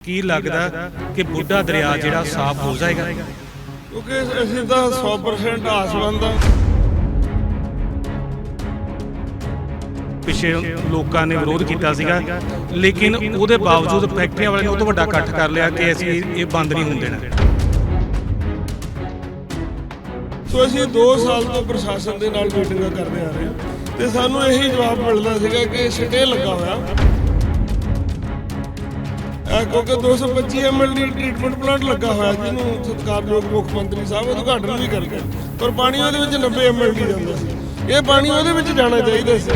ਕੀ ਲੱਗਦਾ ਕਿ ਬੁੱਢਾ ਦਰਿਆ ਜਿਹੜਾ ਸਾਫ਼ ਹੋ ਜਾਏਗਾ? ਕਿਉਂਕਿ ਅਸੀਂ ਤਾਂ 100% ਆਸਵੰਦ ਆ। ਪਿਛੇ ਲੋਕਾਂ ਨੇ ਵਿਰੋਧ ਕੀਤਾ ਸੀਗਾ ਲੇਕਿਨ ਉਹਦੇ ਬਾਵਜੂਦ ਫੈਕਟਰੀਆਂ ਵਾਲਿਆਂ ਨੇ ਉਹ ਤੋਂ ਵੱਡਾ ਇਕੱਠ ਕਰ ਲਿਆ ਕਿ ਅਸੀਂ ਇਹ ਬੰਦ ਨਹੀਂ ਹੋਣ ਦੇਣਾ। ਸੋ ਅਸੀਂ 2 ਸਾਲ ਤੋਂ ਪ੍ਰਸ਼ਾਸਨ ਦੇ ਨਾਲ ਮੀਟਿੰਗਾਂ ਕਰਦੇ ਆ ਰਹੇ ਹਾਂ ਤੇ ਸਾਨੂੰ ਇਹੀ ਜਵਾਬ ਮਿਲਦਾ ਸੀਗਾ ਕਿ ਸਟੇ ਲੱਗਾ ਹੋਇਆ। ਇਹ ਕਿਉਂਕਿ 225 ਐਮਐਲਡੀ ਟ੍ਰੀਟਮੈਂਟ ਪਲਾਂਟ ਲੱਗਾ ਹੋਇਆ ਜਿਹਨੂੰ ਸਤਿਕਾਰਯੋਗ ਮੁੱਖ ਮੰਤਰੀ ਸਾਹਿਬ ਉਦਘਾਟਨ ਵੀ ਕਰ ਗਏ। ਪਰ ਪਾਣੀ ਉਹਦੇ ਵਿੱਚ 90 ਐਮਐਲਡੀ ਜਾਂਦਾ ਸੀ। ਇਹ ਪਾਣੀ ਉਹਦੇ ਵਿੱਚ ਜਾਣਾ ਚਾਹੀਦਾ ਸੀ।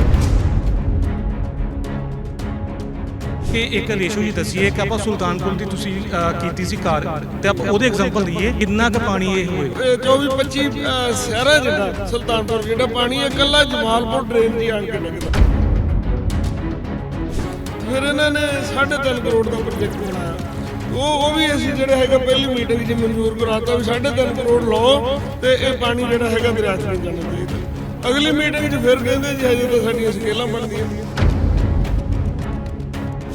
ਕਿ ਇੱਕ ਰੇਸ਼ੋ ਜੀ ਦਸੀਏ ਕਿ ਆਪਾਂ ਸੁਲਤਾਨਪੁਰ ਦੀ ਤੁਸੀਂ ਕੀਤੀ ਸੀ ਕਾਰ ਤੇ ਆਪਾਂ ਉਹਦੇ ਐਗਜ਼ਾਮਪਲ ਦਈਏ ਕਿੰਨਾ ਕੁ ਪਾਣੀ ਇਹ ਇਹ 24 25 ਅਹ, ਸ਼ਹਿਰਾਂ ਜਿਹੜਾ ਸੁਲਤਾਨਪੁਰ ਜਿਹੜਾ ਪਾਣੀ ਹੈ ਇਕੱਲਾ ਜਮਾਲਪੁਰ ਡਰੇਨ ਹੀ ਆਣ ਕੇ ਲੱਗਦਾ। ਫਿਰ ਇਹਨਾਂ ਨੇ 3.5 ਕਰੋੜ ਦਾ ਪ੍ਰੋਜੈਕਟ ਬਣਾਇਆ। ਉਹ ਉਹ ਵੀ ਅਸੀਂ ਜਿਹੜਾ ਹੈਗਾ ਪਹਿਲੀ ਮੀਟਿੰਗ 'ਚ ਮਨਜ਼ੂਰ ਕਰਾਤਾ ਵੀ 3.5 ਕਰੋੜ ਲਓ ਤੇ ਇਹ ਪਾਣੀ ਜਿਹੜਾ ਹੈਗਾ ਦਰਿਆ 'ਚ ਨਹੀਂ ਜਾਣਾ ਚਾਹੀਦਾ। ਅਗਲੀ ਮੀਟਿੰਗ 'ਚ ਫਿਰ ਕਹਿੰਦੇ ਜੀ ਹਜੇ ਤਾਂ ਸਾਡੀਆਂ ਸਕੇਲਾਂ ਬਣਦੀਆਂ ਨਹੀਂ।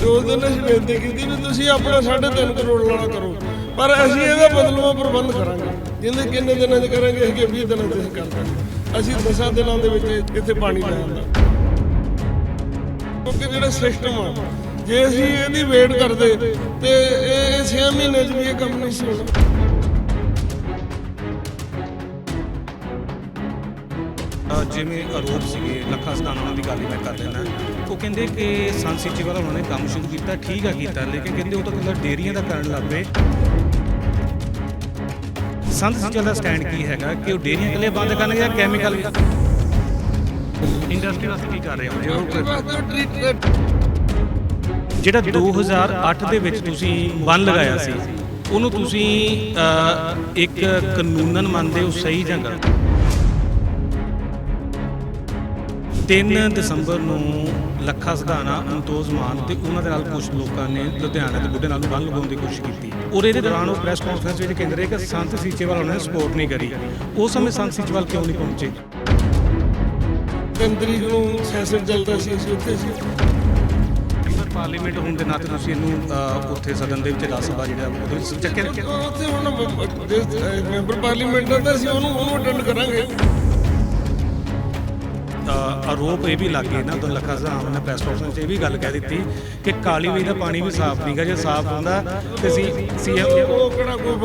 ਉਸ ਦਿਨ ਅਸੀਂ ਬੇਨਤੀ ਕੀਤੀ ਵੀ ਤੁਸੀਂ ਆਪਣਾ 3.5 ਕਰੋੜ ਵਾਲਾ ਕਰੋ। ਪਰ ਅਸੀਂ ਇਹਦਾ ਬਦਲਵਾ ਪ੍ਰਬੰਧ ਕਰਾਂਗੇ। ਜਿਹਦੇ ਕਿੰਨੇ ਦਿਨਾਂ 'ਚ ਕਰਾਂਗੇ, ਅਸੀਂ ਕਿ 20 ਦਿਨਾਂ 'ਚ ਅਸੀਂ ਕਰ ਦਾਂਗੇ। ਅਸੀਂ 10 ਦਿਨਾਂ ਦੇ ਵਿੱਚ ਇੱਥੇ ਪਾਣੀ ਲੈ ਆਉਂਦਾ ਕਿਉਂਕਿ ਜਿਹੜਾ ਸਿਸਟਮ ਆ, ਜੇ ਅਸੀਂ ਇਹਦੀ ਵੇਟ ਕਰਦੇ, ਤੇ ਇਹ 6 ਮਹੀਨੇ 'ਚ ਵੀ ਇਹ ਕੰਮ ਨਹੀਂ ਹੋਣਾ ਜਿਵੇਂ ਆਰੋਪ ਸੀਗੇ, ਲੱਖਾ ਸਤਾਨਾ ਦੀ ਗੱਲ ਮੈਂ ਕਰ ਲੈਣਾ ਉਹ ਕਹਿੰਦੇ ਕਿ ਸੰਤ ਸਿਟੀ ਵਾਲਾ ਉਹਨਾਂ ਨੇ ਕੰਮ ਸ਼ੁਰੂ ਕੀਤਾ, ਠੀਕ ਆ ਕੀਤਾ, ਲੇਕਿਨ ਕਹਿੰਦੇ ਉਹ ਤਾਂ ਕਹਿੰਦਾ ਡੇਰੀਆਂ ਦਾ ਕਰਨ ਲੱਗ ਪਏ। ਸੰਤ ਸਿਟੀ ਦਾ ਸਟੈਂਡ ਕੀ ਹੈਗਾ ਕਿ ਉਹ ਡੇਰੀਆਂ ਇਕੱਲੇ ਬੰਦ ਕਰਨਗੇ ਜਾਂ ਕੈਮੀਕਲ ਇੰਡਸਟਰੀ ਵਾਸਤੇ ਕੀ ਕਰ ਰਹੇ ਹੋ? ਜਿਹੜਾ 2008 ਦੇ ਵਿੱਚ ਤੁਸੀਂ ਬੰਨ ਲਗਾਇਆ ਸੀ ਉਹਨੂੰ ਤੁਸੀਂ ਅਹ, ਇੱਕ ਕਾਨੂੰਨਨ ਮੰਨਦੇ ਹੋ ਸਹੀ ਜਾਂ ਗਲਤ? 3 ਦਸੰਬਰ ਨੂੰ ਲੱਖਾ ਸਧਾਨਾ ਅੰਤੋਜ਼ ਮਾਨ ਤੇ ਉਹਨਾਂ ਦੇ ਨਾਲ ਕੁਝ ਲੋਕਾਂ ਨੇ ਲੁਧਿਆਣਾ ਦੇ ਬੁੱਢੇ ਨਾਲ ਬੰਨ ਲਗਾਉਣ ਦੀ ਕੋਸ਼ਿਸ਼ ਕੀਤੀ। ਔਰ ਇਹਦੇ ਦੌਰਾਨ ਉਹ ਪ੍ਰੈਸ ਕਾਨਫਰੰਸ ਵਿੱਚ ਕਹਿੰਦੇ ਰਹੇ ਕਿ ਸੰਤ ਸੀਚੇਵਾਲ ਉਹਨਾਂ ਨੇ ਸਪੋਰਟ ਨਹੀਂ ਕਰੀ। ਉਸ ਸਮੇਂ ਸੰਤ ਸੀਚੇਵਾਲ ਕਿਉਂ ਨਹੀਂ ਪਹੁੰਚੇ? ਤਿੰਨ ਤਰੀਕ ਨੂੰ ਸੈਸ਼ਨ ਚੱਲਦਾ ਸੀ ਅਸੀਂ ਉੱਥੇ ਸੀ। ਮੈਂਬਰ ਪਾਰਲੀਮੈਂਟ ਹੋਣ ਦੇ ਨਾਤੇ ਤੁਸੀਂ ਇਹਨੂੰ ਅਹ, ਉੱਥੇ ਸਦਨ ਦੇ ਵਿੱਚ ਰਾਜ ਸਭਾ ਜਿਹੜਾ ਉਹਦੇ ਵਿੱਚ ਚੱਕਿਆ ਉੱਥੇ ਹੁਣ ਮ- ਜੇ ਮੈਂਬਰ ਪਾਰਲੀਮੈਂਟ ਦਾ ਤਾਂ ਅਸੀਂ ਉਹਨੂੰ ਉਹਨੂੰ ਅਟੈਂਡ ਕਰਾਂਗੇ। ਅ, ਆਰੋਪ ਇਹ ਵੀ ਲੱਗੇ ਨਾ ਤੋਂ ਲੱਖਾ ਸਾਹਿਬ ਨੇ ਪ੍ਰੈਸ ਕਾਨਫਰੰਸ 'ਚ ਇਹ ਵੀ ਗੱਲ ਕਹਿ ਦਿੱਤੀ ਕਿ ਕਾਲੀ ਵੀ ਦਾ ਪਾਣੀ ਵੀ ਸਾਫ਼ ਨਹੀਂਗਾ ਜੇ ਸਾਫ਼ ਹੁੰਦਾ ਤੇ ਸੀ ਸੀਐਮ ਉਹ ਕਿਹੜਾ ਕੋਈ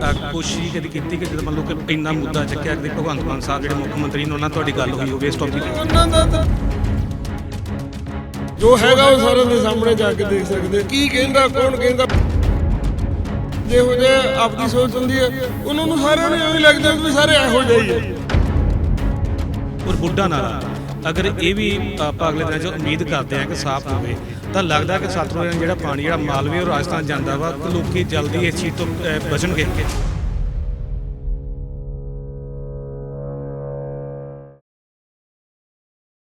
ਕੋਸ਼ਿਸ਼ ਕਦੀ ਕੀਤੀ ਕਿ ਜਦੋਂ ਮੰਨ ਲਓ ਕਿ ਇੰਨਾ ਮੁੱਦਾ ਚੱਕਿਆ ਕਿ ਭਗਵੰਤ ਮਾਨ ਸਾਹਿਬ ਜਿਹੜੇ ਮੁੱਖ ਮੰਤਰੀ ਨੇ ਉਹਨਾਂ ਨਾਲ ਤੁਹਾਡੀ ਗੱਲ ਹੋਈ ਹੋਵੇ ਇਸ ਟੌਪਿਕ ਤੇ। ਉਹਨਾਂ ਦਾ ਤਾਂ ਜੋ ਹੈਗਾ ਉਹ ਸਾਰਿਆਂ ਦੇ ਸਾਹਮਣੇ ਜਾ ਕੇ ਦੇਖ ਸਕਦੇ। ਕੀ ਕਹਿੰਦਾ ਕੌਣ ਕਹਿੰਦਾ? ਜਿਹੋ ਜਿਹਾ ਆਪਦੀ ਸੋਚ ਹੁੰਦੀ ਹੈ ਉਹਨਾਂ ਨੂੰ ਸਾਰਿਆਂ ਨੂੰ ਐਵੇਂ ਲੱਗਦਾ ਵੀ ਸਾਰੇ ਇਹੋ ਜਿਹੇ ਹੀ। ਔਰ ਬੁੱਢਾ ਨਾਲਾ ਅਗਰ ਇਹ ਵੀ ਆਪਾਂ ਅਗਲੇ ਦਿਨਾਂ 'ਚ ਉਮੀਦ ਕਰਦੇ ਹਾਂ ਕਿ ਸਾਫ਼ ਹੋਵੇ ਤਾਂ ਲੱਗਦਾ ਕਿ ਸਤਲੁਜ ਜਿਹੜਾ ਪਾਣੀ ਜਿਹੜਾ ਮਾਲਵੇ ਔਰ ਰਾਜਸਥਾਨ ਜਾਂਦਾ ਵਾ ਤੇ ਲੋਕੀ ਜਲਦੀ ਇਸ ਚੀਜ਼ ਤੋਂ ਅ, ਬਚਣਗੇ।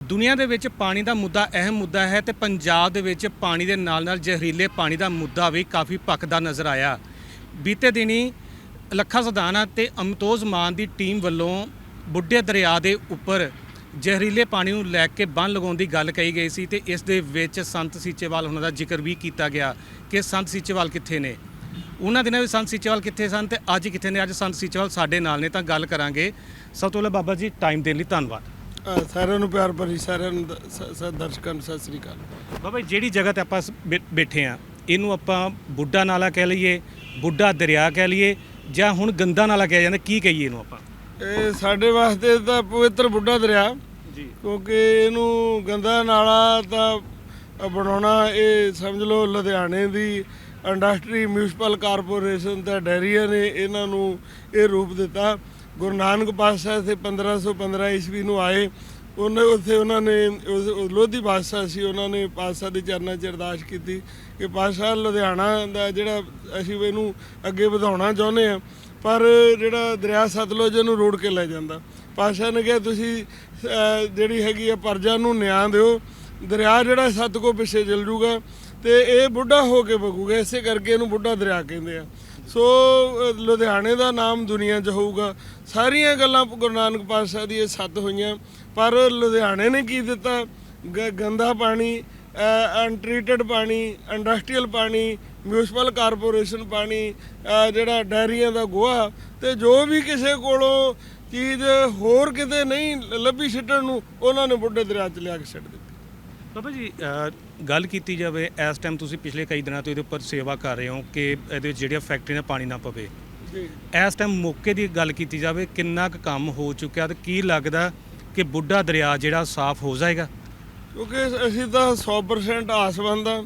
ਦੁਨੀਆ ਦੇ ਵਿੱਚ ਪਾਣੀ ਦਾ ਮੁੱਦਾ ਅਹਿਮ ਮੁੱਦਾ ਹੈ ਤੇ ਪੰਜਾਬ ਦੇ ਵਿੱਚ ਪਾਣੀ ਦੇ ਨਾਲ-ਨਾਲ ਜ਼ਹਿਰੀਲੇ ਪਾਣੀ ਦਾ ਮੁੱਦਾ ਵੀ ਕਾਫੀ ਭਖਦਾ ਨਜ਼ਰ ਆਇਆ। ਬੀਤੇ ਦਿਨੀ ਲੱਖਾ ਸਦਾਨਾ ਤੇ ਅਮਤੋਜ਼ ਮਾਨ ਦੀ ਟੀਮ ਵੱਲੋਂ ਬੁੱਢੇ ਦਰਿਆ ਦੇ ਉੱਪਰ ਜ਼ਹਿਰੀਲੇ ਪਾਣੀ ਨੂੰ ਲੈ ਕੇ ਬੰਨ ਲਗਾਉਣ ਦੀ ਗੱਲ ਕਹੀ ਗਈ ਸੀ ਤੇ ਇਸ ਦੇ ਵਿੱਚ ਸੰਤ ਸੀਚੇਵਾਲ ਉਹਨਾਂ ਦਾ ਜ਼ਿਕਰ ਵੀ ਕੀਤਾ ਗਿਆ ਕਿ ਸੰਤ ਸੀਚੇਵਾਲ ਕਿੱਥੇ ਨੇ। ਉਹਨਾਂ ਦਿਨਾਂ ਵਿੱਚ ਸੰਤ ਸੀਚੇਵਾਲ ਕਿੱਥੇ ਸਨ ਤੇ ਅੱਜ ਕਿੱਥੇ ਨੇ? ਅੱਜ ਸੰਤ ਸੀਚੇਵਾਲ ਸਾਡੇ ਨਾਲ ਨੇ ਤਾਂ ਗੱਲ ਕਰਾਂਗੇ। ਸਭ ਤੋਂ ਪਹਿਲਾਂ ਬਾਬਾ ਜੀ ਟਾਈਮ ਦੇਣ ਲਈ ਧੰਨਵਾਦ। ਸਾਰਿਆਂ ਨੂੰ ਪਿਆਰ ਭਰੀ ਸਾਰਿਆਂ ਨੂੰ ਦਰਸ਼ਕਾਂ ਨੂੰ ਸਤਿ ਸ੍ਰੀ ਅਕਾਲ। ਬਾਬਾ ਜੀ, ਜਿਹੜੀ ਜਗ੍ਹਾ ਤੇ ਆਪਾਂ ਬੈਠੇ ਆ ਇਹਨੂੰ ਆਪਾਂ ਬੁੱਢਾ ਨਾਲਾ ਕਹਿ ਲਈਏ ਬੁੱਢਾ ਦਰਿਆ ਕਹਿ ਲਈਏ ਜਾਂ ਹੁਣ ਗੰਦਾ ਨਾਲਾ ਕਿਹਾ ਜਾਂਦਾ ਕੀ ਕਹੀਏ ਇਹਨੂੰ ਆਪਾਂ? ਇਹ ਸਾਡੇ ਵਾਸਤੇ ਤਾਂ ਪਵਿੱਤਰ ਬੁੱਢਾ ਦਰਿਆ। ਜੀ। ਕਿਉਂਕਿ ਇਹਨੂੰ ਗੰਦਾ ਨਾਲਾ ਤਾਂ ਬਣਾਉਣਾ ਇਹ ਸਮਝ ਲਓ ਲੁਧਿਆਣੇ ਦੀ ਇੰਡਸਟਰੀ ਮਿਊਨਿਸਪਲ ਕਾਰਪੋਰੇਸ਼ਨ ਤੇ ਡੈਰੀਆ ਨੇ ਇਹਨਾਂ ਨੂੰ ਇਹ ਰੂਪ ਦਿੱਤਾ। ਗੁਰੂ ਨਾਨਕ ਪਾਤਸ਼ਾਹ ਇੱਥੇ 1515 ਈਸਵੀ ਨੂੰ ਆਏ। ਉਹਨੇ ਉੱਥੇ ਉਹਨਾਂ ਨੇ ਲੋਧੀ ਬਾਦਸ਼ਾਹ ਸੀ ਉਹਨਾਂ ਨੇ ਪਾਤਸ਼ਾਹ ਦੇ ਚਰਨਾਂ 'ਚ ਅਰਦਾਸ ਕੀਤੀ ਕਿ ਪਾਤਸ਼ਾਹ ਲੁਧਿਆਣਾ ਦਾ ਜਿਹੜਾ ਅਸੀਂ ਇਹਨੂੰ ਅੱਗੇ ਵਧਾਉਣਾ ਚਾਹੁੰਦੇ ਆ ਪਰ ਜਿਹੜਾ ਦਰਿਆ ਸਤਲੁਜ ਇਹਨੂੰ ਰੋੜ ਕੇ ਲੈ ਜਾਂਦਾ। ਪਾਤਸ਼ਾਹ ਨੇ ਕਿਹਾ, ਤੁਸੀਂ ਜਿਹੜੀ ਹੈਗੀ ਆ ਪਰਜਾ ਨੂੰ ਨਿਆਂ ਦਿਓ। ਦਰਿਆ ਜਿਹੜਾ ਸੱਤ ਕੋ ਪਿੱਛੇ ਜਲ ਜੂਗਾ ਤੇ ਇਹ ਬੁੱਢਾ ਹੋ ਕੇ ਵਗੂਗਾ। ਇਸੇ ਕਰਕੇ ਇਹਨੂੰ ਬੁੱਢਾ ਦਰਿਆ ਕਹਿੰਦੇ ਆ। ਸੋ ਲੁਧਿਆਣੇ ਦਾ ਨਾਮ ਦੁਨੀਆ 'ਚ ਹੋਊਗਾ। ਸਾਰੀਆਂ ਗੱਲਾਂ ਗੁਰੂ ਨਾਨਕ ਪਾਤਸ਼ਾਹ ਦੀ ਇਹ ਸੱਤ ਹੋਈਆਂ। ਪਰ ਲੁਧਿਆਣੇ ਨੇ ਕੀ ਦਿੱਤਾ? ਗ- ਗੰਦਾ ਪਾਣੀ ਅਨਟ੍ਰੀਟਡ ਪਾਣੀ ਇੰਡਸਟਰੀਅਲ ਪਾਣੀ ਮਿਊਨਿਸਪਲ ਕਾਰਪੋਰੇਸ਼ਨ ਪਾਣੀ ਜਿਹੜਾ ਡੈਰੀਆਂ ਦਾ ਗੋਹਾ ਤੇ ਜੋ ਵੀ ਕਿਸੇ ਕੋਲੋਂ ਚੀਜ਼ ਹੋਰ ਕਿਤੇ ਨਹੀਂ ਲੱਭੀ ਛੱਡਣ ਨੂੰ ਉਹਨਾਂ ਨੇ ਬੁੱਢੇ ਦਰਿਆ 'ਚ ਲਿਆ ਕੇ ਛੱਡ ਦਿੱਤੀ। ਬਾਬਾ ਜੀ ਗੱਲ ਕੀਤੀ ਜਾਵੇ ਇਸ ਟਾਈਮ ਤੁਸੀਂ ਪਿਛਲੇ ਕਈ ਦਿਨਾਂ ਤੋਂ ਇਹਦੇ ਉੱਪਰ ਸੇਵਾ ਕਰ ਰਹੇ ਹੋ ਕਿ ਇਹਦੇ ਵਿੱਚ ਜਿਹੜੀਆਂ ਫੈਕਟਰੀਆਂ ਪਾਣੀ ਨਾ ਪਵੇ। ਜੀ। ਇਸ ਟਾਈਮ ਮੌਕੇ ਦੀ ਗੱਲ ਕੀਤੀ ਜਾਵੇ ਕਿੰਨਾ ਕੁ ਕੰਮ ਹੋ ਚੁੱਕਿਆ ਤੇ ਕੀ ਲੱਗਦਾ ਕਿ ਬੁੱਢਾ ਦਰਿਆ ਜਿਹੜਾ ਸਾਫ਼ ਹੋ ਜਾਏਗਾ? ਕਿਉਂਕਿ ਅਸੀਂ ਤਾਂ 100% ਆਸਵੰਦ ਹਾਂ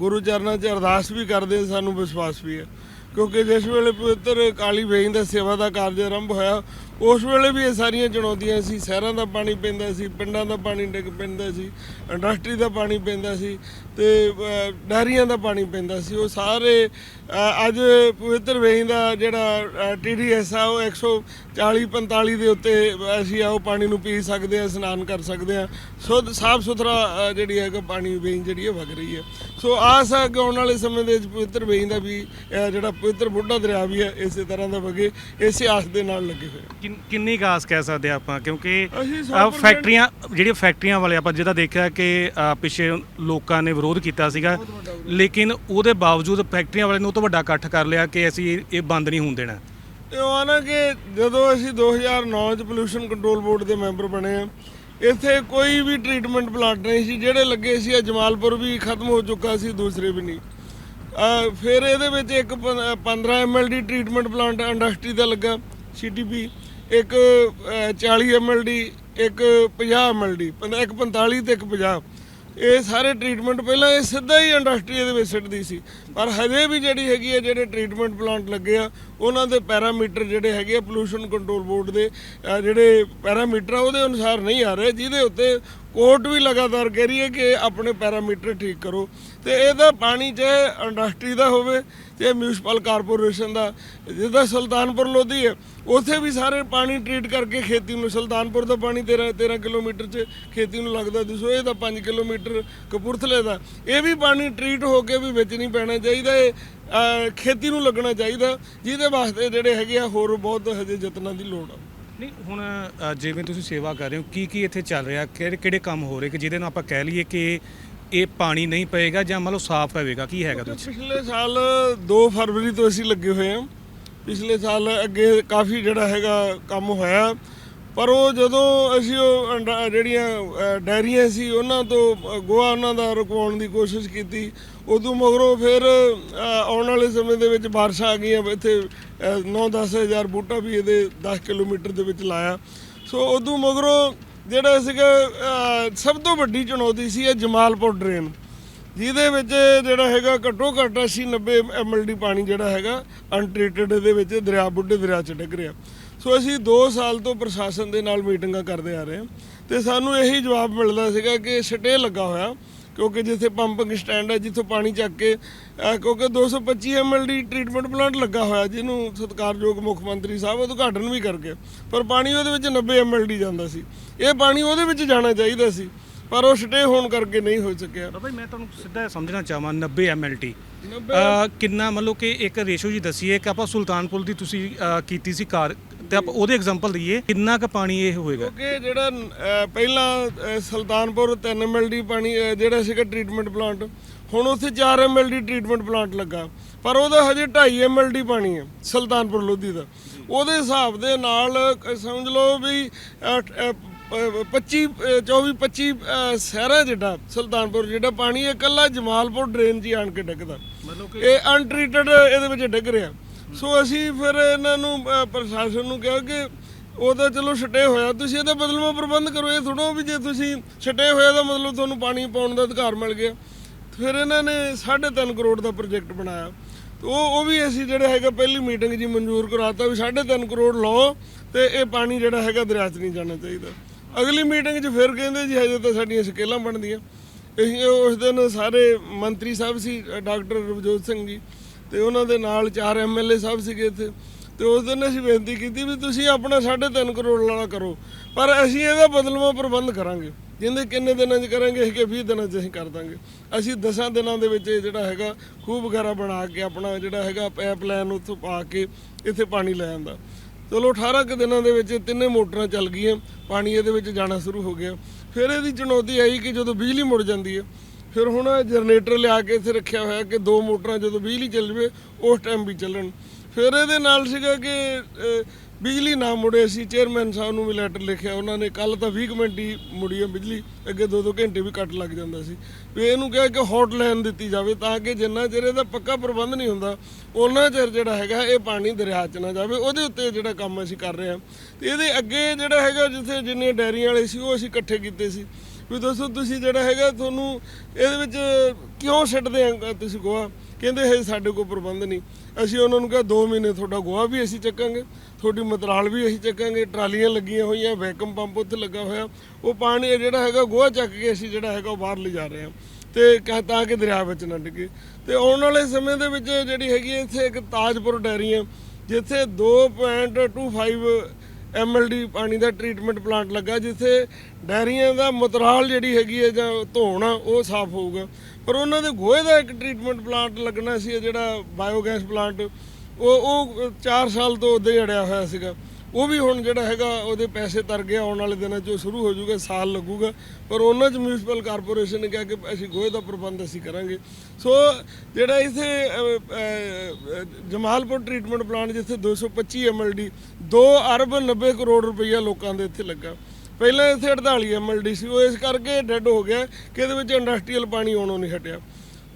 ਗੁਰੂ ਚਰਨਾਂ 'ਚ ਅਰਦਾਸ ਵੀ ਕਰਦੇ ਸਾਨੂੰ ਵਿਸ਼ਵਾਸ ਵੀ ਹੈ। ਕਿਉਂਕਿ ਜਿਸ ਵੇਲੇ ਪਵਿੱਤਰ ਕਾਲੀ ਵੇਈਂ ਦਾ ਸੇਵਾ ਦਾ ਕਾਰਜ ਆਰੰਭ ਹੋਇਆ, ਉਸ ਵੇਲੇ ਵੀ ਇਹ ਸਾਰੀਆਂ ਚੁਣੌਤੀਆਂ ਸੀ। ਸ਼ਹਿਰਾਂ ਦਾ ਪਾਣੀ ਪੈਂਦਾ ਸੀ, ਪਿੰਡਾਂ ਦਾ ਪਾਣੀ ਡਿੱਗ ਪੈਂਦਾ ਸੀ, ਇੰਡਸਟਰੀ ਦਾ ਪਾਣੀ ਪੈਂਦਾ ਸੀ। ਤੇ ਅ, ਡੈਰੀਆਂ ਦਾ ਪਾਣੀ ਪੈਂਦਾ ਸੀ। ਉਹ ਸਾਰੇ ਅੱਜ ਪਵਿੱਤਰ ਵੇਈਂ ਦਾ ਜਿਹੜਾ ਟੀਡੀਐਸ ਆ ਉਹ 140 45 ਦੇ ਉੱਤੇ ਅਸੀਂ ਆ ਉਹ ਪਾਣੀ ਨੂੰ ਪੀ ਸਕਦੇ ਆ ਇਸ਼ਨਾਨ ਕਰ ਸਕਦੇ ਆ। ਸ਼ੁੱਧ ਸਾਫ਼ ਸੁਥਰਾ ਜਿਹੜੀ ਹੈਗਾ ਪਾਣੀ ਵੇਈਂ ਜਿਹੜੀ ਹੈ ਵਗ ਰਹੀ ਹੈ ਸੋ ਆਸ ਹੈ ਕਿ ਆਉਣ ਵਾਲੇ ਸਮੇਂ ਦੇ ਵਿੱਚ ਪਵਿੱਤਰ ਵੇਈਂ ਦਾ ਵੀ ਜਿਹੜਾ ਪਵਿੱਤਰ ਬੁੱਢਾ ਦਰਿਆ ਵੀ ਹੈ ਇਸੇ ਤਰ੍ਹਾਂ ਦਾ ਵਗੇ ਇਸੇ ਆਸ ਦੇ ਨਾਲ ਲੱਗੇ ਹੋਏ। ਕਿੰਨ- ਗਾਸ ਕਹਿ ਸਕਦੇ ਆਪਾਂ? ਕਿਉਂਕਿ ਸੌ ਫੈਕਟਰੀਆਂ ਜਿਹੜੀਆਂ ਫੈਕਟਰੀਆਂ ਵਾਲੇ ਆਪਾਂ ਜਿਹਦਾ ਦੇਖਿਆ ਕਿ ਪਿੱਛੇ ਲੋਕਾਂ ਨੇ ਵਿਰੋਧ ਕੀਤਾ ਸੀਗਾ। ਲੇਕਿਨ ਉਹਦੇ ਬਾਵਜੂਦ ਫੈਕਟਰੀਆਂ ਵਾਲੇ ਨੇ ਉਹ ਤੋਂ ਵੱਡਾ ਇਕੱਠ ਕਰ ਲਿਆ ਕਿ ਅਸੀਂ ਇਹ- ਬੰਦ ਨਹੀਂ ਹੋਣ ਦੇਣਾ। ਤੇ ਉਹ ਆ ਨਾ ਕਿ ਜਦੋਂ ਅਸੀਂ 2009 ਚ ਪੋਲੂਸ਼ਨ ਕੰਟਰੋਲ ਬੋਰਡ ਦੇ ਮੈਂਬਰ ਬਣੇ ਆ ਇੱਥੇ ਕੋਈ ਵੀ ਟ੍ਰੀਟਮੈਂਟ ਪਲਾਂਟ ਨਹੀਂ ਸੀ ਜਿਹੜੇ ਲੱਗੇ ਸੀ ਆ ਜਮਾਲਪੁਰ ਵੀ ਖਤਮ ਹੋ ਚੁੱਕਾ ਸੀ ਦੂਸਰੇ ਵੀ ਨਹੀਂ। ਫਿਰ ਇਹਦੇ ਵਿੱਚ ਇੱਕ ਪੰ- 15 ਐਮਐਲਡੀ ਟ੍ਰੀਟਮੈਂਟ ਪਲਾਂਟ ਇੰਡਸਟਰੀ ਦਾ ਲੱਗਾ ਸੀਟੀਪੀ ਇੱਕ ਅ, 40 ਐਮਐਲਡੀ ਇੱਕ 50 ਐਮਐਲਡੀ ਇੱਕ 45 ਤੇ ਇੱਕ 50 ਇਹ ਸਾਰੇ ਟ੍ਰੀਟਮੈਂਟ ਪਹਿਲਾਂ ਇਹ ਸਿੱਧਾ ਹੀ ਇੰਡਸਟਰੀ ਦੇ ਵਿੱਚ ਸਿੱਟਦੀ ਸੀ। ਪਰ ਹਜੇ ਵੀ ਜਿਹੜੀ ਹੈਗੀ ਹੈ ਜਿਹੜੇ ਟ੍ਰੀਟਮੈਂਟ ਪਲਾਂਟ ਲੱਗੇ ਆ, ਉਹਨਾਂ ਦੇ ਪੈਰਾਮੀਟਰ ਜਿਹੜੇ ਹੈਗੇ ਆ ਪੋਲੂਸ਼ਨ ਕੰਟਰੋਲ ਬੋਰਡ ਦੇ ਜਿਹੜੇ ਪੈਰਾਮੀਟਰ ਆ, ਉਹਦੇ ਅਨੁਸਾਰ ਨਹੀਂ ਆ ਰਹੇ। ਜਿਹਦੇ ਉੱਤੇ ਕੋਰਟ ਵੀ ਲਗਾਤਾਰ ਕਹਿ ਰਹੀ ਹੈ ਕਿ ਆਪਣੇ ਪੈਰਾਮੀਟਰ ਠੀਕ ਕਰੋ। ਤੇ ਇਹਦਾ ਪਾਣੀ ਚਾਹੇ ਇੰਡਸਟਰੀ ਦਾ ਹੋਵੇ ਤੇ ਮਿਊਨਿਸਪਲ ਕਾਰਪੋਰੇਸ਼ਨ ਦਾ, ਜਿੱਦਾਂ ਸੁਲਤਾਨਪੁਰ ਲੋਧੀ ਹੈ, ਉੱਥੇ ਵੀ ਸਾਰੇ ਪਾਣੀ ਟ੍ਰੀਟ ਕਰਕੇ ਖੇਤੀ ਨੂੰ, ਸੁਲਤਾਨਪੁਰ ਦਾ ਪਾਣੀ 13 13 ਕਿਲੋਮੀਟਰ 'ਚ ਖੇਤੀ ਨੂੰ ਲੱਗਦਾ ਦਿਸੋ ਇਹ ਤਾਂ 5 ਕਿਲੋਮੀਟਰ ਕਪੂਰਥਲੇ ਦਾ। ਇਹ ਵੀ ਪਾਣੀ ਟ੍ਰੀਟ ਹੋ ਕੇ ਵੀ ਵਿੱਚ ਨਹੀਂ ਪੈਣਾ ਚਾਹੀਦਾ ਅਹ, ਖੇਤੀ ਨੂੰ ਲੱਗਣਾ ਚਾਹੀਦਾ ਜਿਹਦੇ ਵਾਸਤੇ ਜਿਹੜੇ ਹੈਗੇ ਆ ਹੋਰ ਬਹੁਤ ਹਜੇ ਯਤਨਾਂ ਦੀ ਲੋੜ ਆ। ਨਹੀਂ ਹੁਣ ਅ, ਜਿਵੇਂ ਤੁਸੀਂ ਸੇਵਾ ਕਰ ਰਹੇ ਹੋ ਕੀ ਕੀ ਇੱਥੇ ਚੱਲ ਰਿਹਾ ਕਿਹੜੇ ਕਿਹੜੇ ਕੰਮ ਹੋ ਰਹੇ ਕਿ ਜਿਹਦੇ ਨਾਲ ਆਪਾਂ ਕਹਿ ਲਈਏ ਕਿ ਇਹ ਪਾਣੀ ਨਹੀਂ ਪਏਗਾ ਜਾਂ ਮੰਨ ਲਓ ਸਾਫ਼ ਪਵੇਗਾ ਕੀ ਹੈਗਾ ਤੇ ਕੁਛ ਪਿਛਲੇ ਸਾਲ 2 ਫਰਵਰੀ ਤੋਂ ਅਸੀਂ ਲੱਗੇ ਹੋਏ ਹਾਂ। ਪਿਛਲੇ ਸਾਲ ਅੱਗੇ ਕਾਫੀ ਜਿਹੜਾ ਹੈਗਾ ਕੰਮ ਹੋਇਆ। ਪਰ ਉਹ ਜਦੋਂ ਅਸੀਂ ਉਹ ਅੰਡਾ- ਜਿਹੜੀਆਂ ਅ, ਡੈਰੀਆਂ ਸੀ ਉਹਨਾਂ ਤੋਂ ਅ, ਗੋਹਾ ਉਹਨਾਂ ਦਾ ਰੁਕਵਾਉਣ ਦੀ ਕੋਸ਼ਿਸ਼ ਕੀਤੀ। ਉਦੋਂ ਮਗਰੋਂ ਫਿਰ ਅ, ਆਉਣ ਵਾਲੇ ਸਮੇਂ ਦੇ ਵਿੱਚ ਬਾਰਿਸ਼ਾਂ ਆ ਗਈਆਂ ਇੱਥੇ 9-10 ਹਜ਼ਾਰ ਬੂਟਾ ਵੀ ਇਹਦੇ 10 ਕਿਲੋਮੀਟਰ ਦੇ ਵਿੱਚ ਲਾਇਆ। ਸੋ ਉਦੋਂ ਮਗਰੋਂ ਜਿਹੜਾ ਸੀਗਾ ਅ, ਸਭ ਤੋਂ ਵੱਡੀ ਚੁਣੌਤੀ ਸੀ ਇਹ ਜਮਾਲਪੁਰ ਡਰੇਨ। ਜਿਹਦੇ ਵਿੱਚ ਜਿਹੜਾ ਹੈਗਾ ਘੱਟੋ ਘੱਟ 80 90 ਐਮਐਲਡੀ ਪਾਣੀ ਜਿਹੜਾ ਹੈਗਾ ਅਨਟ੍ਰੀਟਡ ਦੇ ਵਿੱਚ ਦਰਿਆ ਬੁੱਢੇ ਦਰਿਆ ਚ ਡਿੱਗ ਰਿਹਾ। ਸੋ ਅਸੀਂ 2 ਸਾਲ ਤੋਂ ਪ੍ਰਸ਼ਾਸਨ ਦੇ ਨਾਲ ਮੀਟਿੰਗਾਂ ਕਰਦੇ ਆ ਰਹੇ ਹਾਂ ਤੇ ਸਾਨੂੰ ਇਹੀ ਜਵਾਬ ਮਿਲਦਾ ਸੀਗਾ ਕਿ ਸਟੇ ਲੱਗਾ ਹੋਇਆ ਕਿਉਂਕਿ ਜਿੱਥੇ ਪੰਪਿੰਗ ਸਟੈਂਡ ਹੈ ਜਿੱਥੋਂ ਪਾਣੀ ਚੱਕ ਕੇ ਕਿਉਂਕਿ 225 ਐਮਐਲਡੀ ਟ੍ਰੀਟਮੈਂਟ ਪਲਾਂਟ ਲੱਗਾ ਹੋਇਆ ਜਿਹਨੂੰ ਸਤਿਕਾਰਯੋਗ ਮੁੱਖ ਮੰਤਰੀ ਸਾਹਿਬ ਉਦਘਾਟਨ ਵੀ ਕਰਕੇ ਪਰ ਪਾਣੀ ਉਹਦੇ ਵਿੱਚ 90 ਐਮਐਲਡੀ ਜਾਂਦਾ ਸੀ। ਇਹ ਪਾਣੀ ਉਹਦੇ ਵਿੱਚ ਜਾਣਾ ਚਾਹੀਦਾ ਸੀ ਪਰ ਉਹ ਸਟੇ ਹੋਣ ਕਰਕੇ ਨਹੀਂ ਹੋ ਸਕਿਆ। ਜੀ ਮੈਂ ਤੁਹਾਨੂੰ ਸਿੱਧਾ ਸਮਝਣਾ ਚਾਹਾਂ 90 ਐਮਐਲਟੀ 90 ਕਿੰਨਾ ਮੰਨ ਲਓ ਕਿ ਇੱਕ ਰੇਸ਼ੋ ਜੀ ਦਸੀਏ ਕਿ ਆਪਾਂ ਸੁਲਤਾਨਪੁਰ ਦੀ ਤੁਸੀਂ ਕੀਤੀ ਸੀ ਕਾਰ ਤੇ ਆਪਾਂ ਉਹਦੇ ਐਗਜ਼ਾਮਪਲ ਦਈਏ ਕਿੰਨਾ ਕੁ ਪਾਣੀ ਇਹ ਹੋਏਗਾ? ਕਿਉਂਕਿ ਜਿਹੜਾ ਅਹ, ਪਹਿਲਾਂ ਅਹ, ਸੁਲਤਾਨਪੁਰ 3 ਐਮਐਲਡੀ ਪਾਣੀ ਅਹ, ਜਿਹੜਾ ਸੀਗਾ ਟ੍ਰੀਟਮੈਂਟ ਪਲਾਂਟ ਹੁਣ ਉੱਥੇ 4 ਐਮਐਲਡੀ ਟ੍ਰੀਟਮੈਂਟ ਪਲਾਂਟ ਲੱਗਾ। ਪਰ ਉਹਦਾ ਹਜੇ 2.5 ਐਮਐਲਡੀ ਪਾਣੀ ਹੈ ਸੁਲਤਾਨਪੁਰ ਲੋਧੀ ਦਾ। ਉਹਦੇ ਹਿਸਾਬ ਦੇ ਨਾਲ ਅਹ, ਸਮਝ ਲਓ ਵੀ ਅਹ, ਅਹ, ਅਹ, 25 ਅਹ, 24 25 ਅਹ, ਸ਼ਹਿਰਾਂ ਜਿਹੜਾ ਸੁਲਤਾਨਪੁਰ ਜਿਹੜਾ ਪਾਣੀ ਇਹ ਇਕੱਲਾ ਜਮਾਲਪੁਰ ਡਰੇਨ 'ਚ ਹੀ ਆਣ ਕੇ ਡਿੱਗਦਾ। ਮਤਲਬ ਇਹ ਅਨਟ੍ਰੀਟਡ ਇਹਦੇ ਵਿੱਚ ਡਿੱਗ ਰਿਹਾ। ਸੋ ਅਸੀਂ ਫਿਰ ਇਹਨਾਂ ਨੂੰ ਅਹ, ਪ੍ਰਸ਼ਾਸਨ ਨੂੰ ਕਿਹਾ ਕਿ ਉਹ ਤਾਂ ਚਲੋ ਛਟੇ ਹੋਇਆ ਤੁਸੀਂ ਇਹਦਾ ਬਦਲਵਾ ਪ੍ਰਬੰਧ ਕਰੋ ਇਹ ਥੋੜੋ ਵੀ ਜੇ ਤੁਸੀਂ ਛਟੇ ਹੋਇਆ ਦਾ ਮਤਲਬ ਤੁਹਾਨੂੰ ਪਾਣੀ ਪਾਉਣ ਦਾ ਅਧਿਕਾਰ ਮਿਲ ਗਿਆ। ਫਿਰ ਇਹਨਾਂ ਨੇ 3.5 ਕਰੋੜ ਦਾ ਪ੍ਰੋਜੈਕਟ ਬਣਾਇਆ। ਤੇ ਉਹ ਉਹ ਵੀ ਅਸੀਂ ਜਿਹੜਾ ਹੈਗਾ ਪਹਿਲੀ ਮੀਟਿੰਗ ਜੀ ਮਨਜ਼ੂਰ ਕਰਾਤਾ ਵੀ 3.5 ਕਰੋੜ ਲਓ ਤੇ ਇਹ ਪਾਣੀ ਜਿਹੜਾ ਹੈਗਾ ਦਰਿਆ 'ਚ ਨਹੀਂ ਜਾਣਾ ਚਾਹੀਦਾ। ਅਗਲੀ ਮੀਟਿੰਗ 'ਚ ਫਿਰ ਕਹਿੰਦੇ ਜੀ ਹਜੇ ਤਾਂ ਸਾਡੀਆਂ ਸਕੇਲਾਂ ਬਣਦੀਆਂ। ਅਸੀਂ ਉਸ ਦਿਨ ਸਾਰੇ ਮੰਤਰੀ ਸਾਹਿਬ ਸੀ ਅ, ਡਾਕਟਰ ਰਵਜੋਤ ਸਿੰਘ ਜੀ। ਤੇ ਉਹਨਾਂ ਦੇ ਨਾਲ ਚਾਰ ਐਮਐਲਏ ਸਾਹਿਬ ਸੀਗੇ ਇੱਥੇ। ਤੇ ਉਸ ਦਿਨ ਅਸੀਂ ਬੇਨਤੀ ਕੀਤੀ ਵੀ ਤੁਸੀਂ ਆਪਣਾ 3.5 ਕਰੋੜ ਵਾਲਾ ਕਰੋ। ਪਰ ਅਸੀਂ ਇਹਦਾ ਬਦਲਵਾ ਪ੍ਰਬੰਧ ਕਰਾਂਗੇ। ਜਿੰਦੇ ਕਿੰਨੇ ਦਿਨਾਂ 'ਚ ਕਰਾਂਗੇ, ਅਸੀਂ ਕਿ 20 ਦਿਨਾਂ 'ਚ ਅਸੀਂ ਕਰ ਦਾਂਗੇ। ਅਸੀਂ 10 ਦਿਨਾਂ ਦੇ ਵਿੱਚ ਜਿਹੜਾ ਹੈਗਾ, ਖੂਹ ਵਗੈਰਾ ਬਣਾ ਕੇ, ਆਪਣਾ ਜਿਹੜਾ ਹੈਗਾ ਪਾਈਪਲਾਈਨ ਉੱਥੋਂ ਪਾ ਕੇ ਇੱਥੇ ਪਾਣੀ ਲੈ ਆਂਦਾ। ਚਲੋ 18 ਕੁ ਦਿਨਾਂ ਦੇ ਵਿੱਚ ਤਿੰਨੇ ਮੋਟਰਾਂ ਚੱਲ ਗਈਆਂ। ਪਾਣੀ ਇਹਦੇ ਵਿੱਚ ਜਾਣਾ ਸ਼ੁਰੂ ਹੋ ਗਿਆ। ਫਿਰ ਇਹਦੀ ਚੁਣੌਤੀ ਆਈ ਕਿ ਜਦੋਂ ਬਿਜਲੀ ਮੁੜ ਜਾਂਦੀ ਹੈ ਫਿਰ ਹੁਣ ਜਨਰੇਟਰ ਲਿਆ ਕੇ ਇੱਥੇ ਰੱਖਿਆ ਹੋਇਆ ਕਿ ਦੋ ਮੋਟਰਾਂ ਜਦੋਂ ਬਿਜਲੀ ਚੱਲ ਜਵੇ, ਉਸ ਟਾਈਮ ਵੀ ਚੱਲਣ। ਫਿਰ ਇਹਦੇ ਨਾਲ ਸੀਗਾ ਕਿ ਬਿਜਲੀ ਨਾ ਮੁੜੇ ਸੀ ਚੇਅਰਮੈਨ ਸਾਹਿਬ ਨੂੰ ਵੀ ਲੈਟਰ ਲਿਖਿਆ। ਉਹਨਾਂ ਨੇ ਕੱਲ ਤਾਂ 20 ਕੁ ਮਿੰਟ ਹੀ ਮੁੜੀ ਹੈ ਬਿਜਲੀ, ਅੱਗੇ 2-2 ਘੰਟੇ ਵੀ ਕੱਟ ਲੱਗ ਜਾਂਦਾ ਸੀ। ਵੀ ਇਹਨੂੰ ਕਿਹਾ ਕਿ ਹੌਟਲਾਈਨ ਦਿੱਤੀ ਜਾਵੇ ਤਾਂ ਕਿ ਜਿੰਨਾ ਚਿਰ ਇਹਦਾ ਪੱਕਾ ਪ੍ਰਬੰਧ ਨਹੀਂ ਹੁੰਦਾ ਉਹਨਾਂ ਚਿਰ ਜਿਹੜਾ ਹੈਗਾ ਇਹ ਪਾਣੀ ਦਰਿਆ 'ਚ ਨਾ ਜਾਵੇ। ਉਹਦੇ ਉੱਤੇ ਜਿਹੜਾ ਕੰਮ ਅਸੀਂ ਕਰ ਰਹੇ ਹਾਂ। ਤੇ ਇਹਦੇ ਅੱਗੇ ਜਿਹੜਾ ਹੈਗਾ ਜਿੱਥੇ ਜਿੰਨੇ ਡੈਰੀਆਂ ਵਾਲੇ ਸੀ, ਉਹ ਅਸੀਂ ਇਕੱਠੇ ਕੀਤੇ ਸੀ। ਵੀ ਦੱਸੋ ਤੁਸੀਂ ਜਿਹੜਾ ਹੈਗਾ ਤੁਹਾਨੂੰ ਇਹਦੇ ਵਿੱਚ ਕਿਉਂ ਛੱਡਦੇ ਆ ਤੁਸੀਂ ਗੋਹਾ ਕਹਿੰਦੇ ਹੈ ਸਾਡੇ ਕੋਲ ਪ੍ਰਬੰਧ ਨਹੀਂ। ਅਸੀਂ ਉਹਨਾਂ ਨੂੰ ਕਿਹਾ 2 ਮਹੀਨੇ ਤੁਹਾਡਾ ਗੋਹਾ ਵੀ ਅਸੀਂ ਚੱਕਾਂਗੇ, ਤੁਹਾਡੀ ਮਤਰਾਲ ਵੀ ਅਸੀਂ ਚੱਕਾਂਗੇ, ਟਰਾਲੀਆਂ ਲੱਗੀਆਂ ਹੋਈਆਂ ਵੈਕਮ ਪੰਪ ਉੱਥੇ ਲੱਗਾ ਹੋਇਆ। ਉਹ ਪਾਣੀ ਜਿਹੜਾ ਹੈਗਾ ਗੋਹਾ ਚੱਕ ਕੇ ਅਸੀਂ ਜਿਹੜਾ ਹੈਗਾ ਉਹ ਬਾਹਰ ਲਿਜਾ ਰਹੇ ਹਾਂ ਤੇ ਕਹ- ਤਾਂ ਕਿ ਦਰਿਆ ਵਿੱਚ ਨਾ ਡਿੱਗੇ ਤੇ ਆਉਣ ਵਾਲੇ ਸਮੇਂ ਦੇ ਵਿੱਚ ਜਿਹੜੀ ਹੈਗੀ ਇੱਥੇ ਇੱਕ ਤਾਜਪੁਰ ਡੈਰੀ ਹੈ ਜਿੱਥੇ 2.25 ਐਮਐਲਡੀ ਪਾਣੀ ਦਾ ਟ੍ਰੀਟਮੈਂਟ ਪਲਾਂਟ ਲੱਗਾ, ਜਿੱਥੇ ਡੈਰੀਆਂ ਦਾ ਮਤਰਾਲ ਜਿਹੜੀ ਹੈਗੀ ਹੈ ਜਾਂ ਧੋਣਾ ਉਹ ਸਾਫ਼ ਹੋਊਗਾ। ਪਰ ਉਹਨਾਂ ਦੇ ਗੋਹੇ ਦਾ ਇੱਕ ਟ੍ਰੀਟਮੈਂਟ ਪਲਾਂਟ ਲੱਗਣਾ ਸੀ, ਇਹ ਜਿਹੜਾ ਬਾਇਓਗੈਸ ਪਲਾਂਟ ਉਹ ਉਹ 4 ਸਾਲ ਤੋਂ ਉੱਦਾਂ ਹੀ ਅੜਿਆ ਹੋਇਆ ਸੀਗਾ। ਉਹ ਵੀ ਹੁਣ ਜਿਹੜਾ ਹੈਗਾ ਉਹਦੇ ਪੈਸੇ ਤਰ ਗਏ ਆਉਣ ਵਾਲੇ ਦਿਨਾਂ 'ਚ ਉਹ ਸ਼ੁਰੂ ਹੋ ਜਾਊਗਾ, ਸਾਲ ਲੱਗੂਗਾ। ਪਰ ਉਹਨਾਂ 'ਚ ਮਿਊਨਿਸਪਲ ਕਾਰਪੋਰੇਸ਼ਨ ਨੇ ਕਿਹਾ ਕਿ ਅਸੀਂ ਗੋਹੇ ਦਾ ਪ੍ਰਬੰਧ ਅਸੀਂ ਕਰਾਂਗੇ। ਸੋ ਜਿਹੜਾ ਇਥੇ ਜਮਾਲਪੁਰ ਟ੍ਰੀਟਮੈਂਟ ਪਲਾਂਟ ਜਿੱਥੇ 225 ਐਮਐਲਡੀ 2 ਅਰਬ 90 ਕਰੋੜ ਰੁਪਈਆ ਲੋਕਾਂ ਦੇ ਇੱਥੇ ਲੱਗਾ। ਪਹਿਲਾਂ ਇੱਥੇ 48 ਐਮਐਲਡੀ ਸੀ, ਉਹ ਇਸ ਕਰਕੇ ਡੈੱਡ ਹੋ ਗਿਆ ਕਿ ਇਹਦੇ ਵਿੱਚ ਇੰਡਸਟਰੀਅਲ ਪਾਣੀ ਆਉਣੋਂ ਨਹੀਂ ਹਟਿਆ।